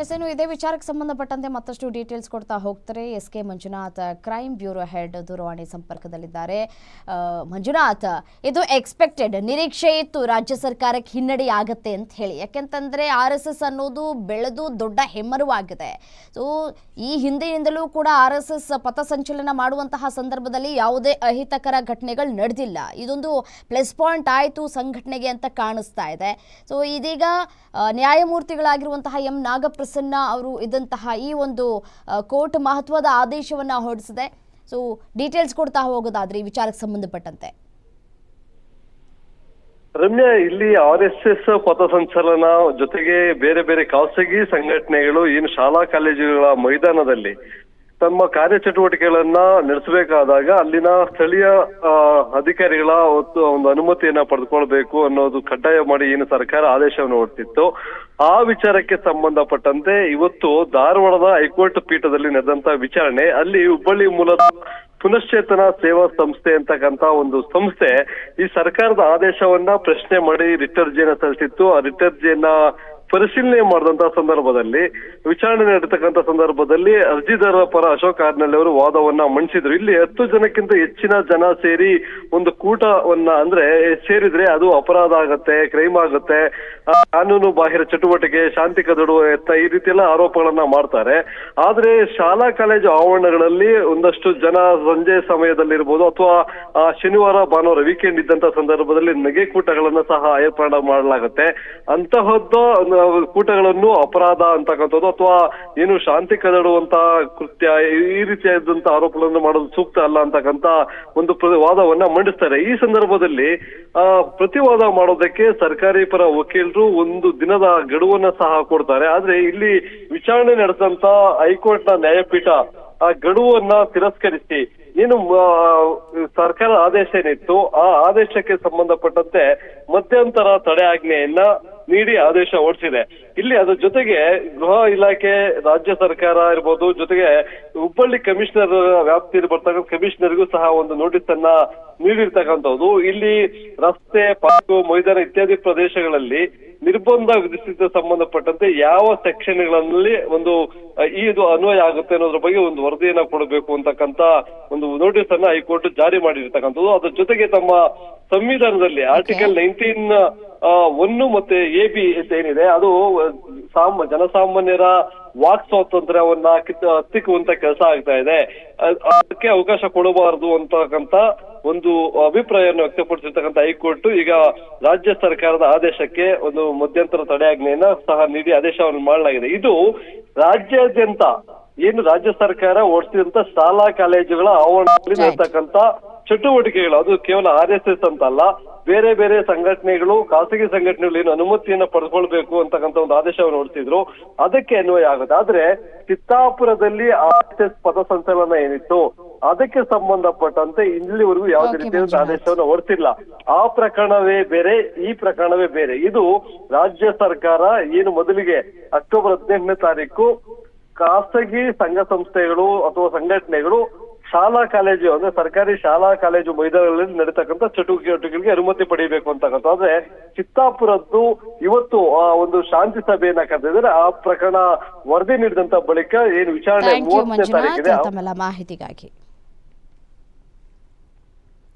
ಎಸ್ ಏನು ಇದೇ, ವಿಚಾರಕ್ಕೆ ಸಂಬಂಧಪಟ್ಟಂತೆ ಮತ್ತಷ್ಟು ಡೀಟೇಲ್ಸ್ ಕೊಡ್ತಾ ಹೋಗ್ತಾರೆ. S K Manjunath, crime bureau head ದೂರವಾಣಿ ಸಂಪರ್ಕದಲ್ಲಿದ್ದಾರೆ. ಮಂಜುನಾಥ್, ಇದು ಎಕ್ಸ್ಪೆಕ್ಟೆಡ್ ನಿರೀಕ್ಷೆ ಇತ್ತು ರಾಜ್ಯ ಸರ್ಕಾರಕ್ಕೆ ಹಿನ್ನಡೆ ಆಗತ್ತೆ ಅಂತ ಹೇಳಿ. ಯಾಕೆಂತಂದ್ರೆ ಆರ್ ಎಸ್ ಎಸ್ ಅನ್ನೋದು ಬೆಳೆದು ದೊಡ್ಡ ಹೆಮ್ಮರವಾಗಿದೆ. ಸೊ, ಈ ಹಿಂದೆಯಿಂದಲೂ ಕೂಡ ಆರ್ ಎಸ್ ಎಸ್ ಪಥಸಂಚಲನ ಮಾಡುವಂತಹ ಸಂದರ್ಭದಲ್ಲಿ ಯಾವುದೇ ಅಹಿತಕರ ಘಟನೆಗಳು ನಡೆದಿಲ್ಲ. ಇದೊಂದು ಪ್ಲಸ್ ಪಾಯಿಂಟ್ ಆಯಿತು ಸಂಘಟನೆಗೆ ಅಂತ ಕಾಣಿಸ್ತಾ ಇದೆ. ಸೊ, ಇದೀಗ ನ್ಯಾಯಮೂರ್ತಿಗಳಾಗಿರುವಂತಹ ಎಂ ನಾಗಪ್ರಸನ್ನ ಅವರು ಇದ್ದಂತಹ ಈ ಒಂದು ಕೋರ್ಟ್ ಮಹತ್ವದ ಆದೇಶವನ್ನ ಹೊರಡಿಸಿದೆ. ಸೊ ಡೀಟೇಲ್ಸ್ ಕೊಡ್ತಾ ಹೋಗೋದಾದ್ರೆ ಈ ವಿಚಾರಕ್ಕೆ ಸಂಬಂಧಪಟ್ಟಂತೆ. ರಮ್ಯಾ, ಇಲ್ಲಿ ಆರ್ ಎಸ್ ಎಸ್ ಪಥಸಂಚಲನ ಜೊತೆಗೆ ಬೇರೆ ಬೇರೆ ಖಾಸಗಿ ಸಂಘಟನೆಗಳು, ಏನು ಶಾಲಾ, ಕಾಲೇಜುಗಳ ಮೈದಾನದಲ್ಲಿ ತಮ್ಮ ಕಾರ್ಯಚಟುವಟಿಕೆಗಳನ್ನ ನಡೆಸಬೇಕಾದಾಗ ಅಲ್ಲಿನ ಸ್ಥಳೀಯ ಅಧಿಕಾರಿಗಳ ಒತ್ತು, ಒಂದು ಅನುಮತಿಯನ್ನ ಪಡೆದುಕೊಳ್ಬೇಕು ಅನ್ನೋದು ಕಡ್ಡಾಯ ಮಾಡಿ ಏನು ಸರ್ಕಾರ ಆದೇಶವನ್ನು ಹೊರಟಿತ್ತು. ಆ ವಿಚಾರಕ್ಕೆ ಸಂಬಂಧಪಟ್ಟಂತೆ ಇವತ್ತು ಧಾರವಾಡದ ಹೈಕೋರ್ಟ್ ಪೀಠದಲ್ಲಿ ನಡೆದಂತ ವಿಚಾರಣೆ, ಅಲ್ಲಿ ಹುಬ್ಬಳ್ಳಿ ಮೂಲದ ಪುನಶ್ಚೇತನ ಸೇವಾ ಸಂಸ್ಥೆ ಅಂತಕ್ಕಂತ ಒಂದು ಸಂಸ್ಥೆ ಈ ಸರ್ಕಾರದ ಆದೇಶವನ್ನ ಪ್ರಶ್ನೆ ಮಾಡಿ ರಿಟರ್ಜಿಯನ್ನ ಸಲ್ಲಿಸಿತ್ತು. ಆ ರಿಟ್ ಅರ್ಜಿಯನ್ನ ಪರಿಶೀಲನೆ ಮಾಡಿದಂತಹ ಸಂದರ್ಭದಲ್ಲಿ, ವಿಚಾರಣೆ ನಡೆತಕ್ಕಂತ ಸಂದರ್ಭದಲ್ಲಿ ಅರ್ಜಿದಾರರ ಪರ ಅಶೋಕ್ ಆರ್ನಳ್ಳಿ ಅವರು ವಾದವನ್ನ ಮಂಡಿಸಿದ್ರು ಇಲ್ಲಿ ಹತ್ತು ಜನಕ್ಕಿಂತ ಹೆಚ್ಚಿನ ಜನ ಸೇರಿ ಒಂದು ಕೂಟವನ್ನ ಅಂದ್ರೆ ಸೇರಿದ್ರೆ ಅದು ಅಪರಾಧ ಆಗತ್ತೆ, ಕ್ರೈಮ್ ಆಗುತ್ತೆ ಕಾನೂನು ಬಾಹಿರ ಚಟುವಟಿಕೆ, ಶಾಂತಿ ಕದಡುವ ಯತ್ನ ಈ ರೀತಿ ಎಲ್ಲ ಆರೋಪಗಳನ್ನ ಮಾಡ್ತಾರೆ. ಆದ್ರೆ ಶಾಲಾ ಕಾಲೇಜು ಆವರಣಗಳಲ್ಲಿ ಒಂದಷ್ಟು ಜನ ಸಂಜೆ ಸಮಯದಲ್ಲಿರ್ಬೋದು ಅಥವಾ ಶನಿವಾರ, ಭಾನುವಾರ ವೀಕೆಂಡ್ ಇದ್ದಂತ ಸಂದರ್ಭದಲ್ಲಿ ನಗೆ ಕೂಟಗಳನ್ನ ಸಹ ಏರ್ಪಾಡು ಮಾಡಲಾಗುತ್ತೆ. ಅಂತಹದ್ದು ಕೂಟಗಳನ್ನು ಅಪರಾಧ ಅಂತಕ್ಕಂಥದ್ದು ಅಥವಾ ಏನು ಶಾಂತಿ ಕದಡುವಂತ ಕೃತ್ಯ, ಈ- ರೀತಿಯಾದಂತಹ ರೀತಿಯಾದಂತ ಆರೋಪಗಳನ್ನು ಮಾಡೋದು ಸೂಕ್ತ ಅಲ್ಲ ಅಂತಕ್ಕಂತ ಒಂದು ವಾದವನ್ನ ಮಂಡಿಸ್ತಾರೆ. ಈ ಸಂದರ್ಭದಲ್ಲಿ ಪ್ರತಿವಾದ ಮಾಡೋದಕ್ಕೆ ಸರ್ಕಾರಿ ಪರ ವಕೀಲರು ಒಂದು ದಿನದ ಗಡುವನ್ನ ಸಹ ಕೊಡ್ತಾರೆ. ಆದ್ರೆ ಇಲ್ಲಿ ವಿಚಾರಣೆ ನಡೆದಂತ ಹೈಕೋರ್ಟ್ನ ನ್ಯಾಯಪೀಠ ಆ ಗಡುವನ್ನ ತಿರಸ್ಕರಿಸಿ ಏನು ಸರ್ಕಾರ ಆದೇಶ ಏನಿತ್ತು, ಆ ಆದೇಶಕ್ಕೆ ಸಂಬಂಧಪಟ್ಟಂತೆ ಮಧ್ಯಂತರ ತಡೆ ಆಜ್ಞೆಯನ್ನ ನೀಡಿ ಆದೇಶ ಹೊರಡಿಸಿದೆ. ಇಲ್ಲಿ ಅದ್ರ ಜೊತೆಗೆ ಗೃಹ ಇಲಾಖೆ, ರಾಜ್ಯ ಸರ್ಕಾರ ಇರ್ಬೋದು, ಜೊತೆಗೆ ಹುಬ್ಬಳ್ಳಿ ಕಮಿಷನರ್ ವ್ಯಾಪ್ತಿಯಲ್ಲಿ ಬರ್ತಕ್ಕಂಥ ಕಮಿಷನರ್ಗೂ ಸಹ ಒಂದು ನೋಟಿಸ್ ಅನ್ನ ನೀಡಿರ್ತಕ್ಕಂಥದ್ದು. ಇಲ್ಲಿ ರಸ್ತೆ, ಪಾರ್ಕು, ಮೈದಾನ ಇತ್ಯಾದಿ ಪ್ರದೇಶಗಳಲ್ಲಿ ನಿರ್ಬಂಧ ವಿಧಿಸಿದ ಸಂಬಂಧಪಟ್ಟಂತೆ ಯಾವ ಸೆಕ್ಷನ್ಗಳಲ್ಲಿ ಒಂದು ಈ ಇದು ಅನ್ವಯ ಆಗುತ್ತೆ ಅನ್ನೋದ್ರ ಬಗ್ಗೆ ಒಂದು ವರದಿಯನ್ನ ಕೊಡಬೇಕು ಅಂತಕ್ಕಂತ ಒಂದು ನೋಟಿಸ್ ಅನ್ನ ಹೈಕೋರ್ಟ್ ಜಾರಿ ಮಾಡಿರ್ತಕ್ಕಂಥದ್ದು. ಅದ್ರ ಜೊತೆಗೆ ತಮ್ಮ ಸಂವಿಧಾನದಲ್ಲಿ ಆರ್ಟಿಕಲ್ ನೈನ್ಟೀನ್ ಒಂದು ಮತ್ತೆ ಎ ಬಿ ಏನಿದೆ ಅದು ಸಾಮ ಜನಸಾಮಾನ್ಯರ ವಾಕ್ ಸ್ವಾತಂತ್ರ್ಯವನ್ನ ಕಿತ್ತು ಹತ್ತಿಕ್ಕುವಂತ ಕೆಲಸ ಆಗ್ತಾ ಇದೆ. ಅದಕ್ಕೆ ಅವಕಾಶ ಕೊಡಬಾರದು ಅಂತಕ್ಕಂತ ಒಂದು ಅಭಿಪ್ರಾಯವನ್ನು ವ್ಯಕ್ತಪಡಿಸಿರ್ತಕ್ಕಂಥ ಹೈಕೋರ್ಟ್ ಈಗ ರಾಜ್ಯ ಸರ್ಕಾರದ ಆದೇಶಕ್ಕೆ ಒಂದು ಮಧ್ಯಂತರ ತಡೆಯಾಜ್ಞೆಯನ್ನ ಸಹ ನೀಡಿ ಆದೇಶವನ್ನು ಮಾಡಲಾಗಿದೆ. ಇದು ರಾಜ್ಯಾದ್ಯಂತ ಏನು ರಾಜ್ಯ ಸರ್ಕಾರ ಓಡಿಸಿದಂತ ಶಾಲಾ ಕಾಲೇಜುಗಳ ಆವರಣದಲ್ಲಿ ನಡೆತಕ್ಕಂತ ಚಟುವಟಿಕೆಗಳು. ಅದು ಕೇವಲ ಆರ್ ಎಸ್ ಎಸ್ ಅಂತ ಅಲ್ಲ ಬೇರೆ ಬೇರೆ ಸಂಘಟನೆಗಳು ಖಾಸಗಿ ಸಂಘಟನೆಗಳು ಏನು ಅನುಮತಿಯನ್ನ ಪಡೆದುಕೊಳ್ಬೇಕು ಅಂತಕ್ಕಂಥ ಒಂದು ಆದೇಶವನ್ನು ಹೊರಡಿಸಿದ್ರು. ಅದಕ್ಕೆ ಅನ್ವಯ ಆಗುತ್ತೆ ಆದ್ರೆ ಚಿತ್ತಾಪುರದಲ್ಲಿ ಆರ್ ಎಸ್ ಪಥಸಂಚಲನ ಏನಿತ್ತು ಅದಕ್ಕೆ ಸಂಬಂಧಪಟ್ಟಂತೆ ಇಲ್ಲಿವರೆಗೂ ಯಾವುದೇ ರೀತಿಯ ರೀತಿಯಾದ. ಆದೇಶವನ್ನು ಹೊರಡಿಸಿಲ್ಲ. ಆ ಪ್ರಕರಣವೇ ಬೇರೆ ಈ ಪ್ರಕರಣವೇ ಬೇರೆ. ಇದು ರಾಜ್ಯ ಸರ್ಕಾರ ಏನು ಮೊದಲಿಗೆ ಅಕ್ಟೋಬರ್ ಹದಿನೆಂಟನೇ ತಾರೀಕು ಖಾಸಗಿ ಸಂಘ ಸಂಸ್ಥೆಗಳು ಅಥವಾ ಸಂಘಟನೆಗಳು ಶಾಲಾ ಕಾಲೇಜು ಅಂದ್ರೆ ಸರ್ಕಾರಿ ಶಾಲಾ ಕಾಲೇಜು ಮೈದಾನದಲ್ಲಿ ನಡೀತಕ್ಕಂಥ ಚಟುವಟಿಕೆಗಳಿಗೆ ಅನುಮತಿ ಪಡೆಯಬೇಕು ಅಂತಕ್ಕಂಥ. ಆದ್ರೆ ಚಿತ್ತಾಪುರದ್ದು ಇವತ್ತು ಆ ಒಂದು ಶಾಂತಿ ಸಭೆಯನ್ನ ಕರೆದಿದ್ದಾರೆ ಆ ಪ್ರಕರಣ ವರದಿ ನೀಡಿದಂತ ಬಳಿಕ ಏನು ವಿಚಾರಣೆ ಮೂವತ್ತನೇ ತಾರೀಕಿದೆ. ಮಾಹಿತಿಗಾಗಿ.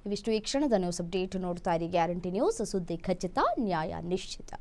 ಇವಿಷ್ಟು ಈ ಕ್ಷಣದ ನ್ಯೂಸ್ ಅಪ್ಡೇಟ್ ನೋಡ್ತಾ ಇರಿ. ಗ್ಯಾರಂಟಿ ನ್ಯೂಸ್ ಸುದ್ದಿ ಖಚಿತ ನ್ಯಾಯ ನಿಶ್ಚಿತ.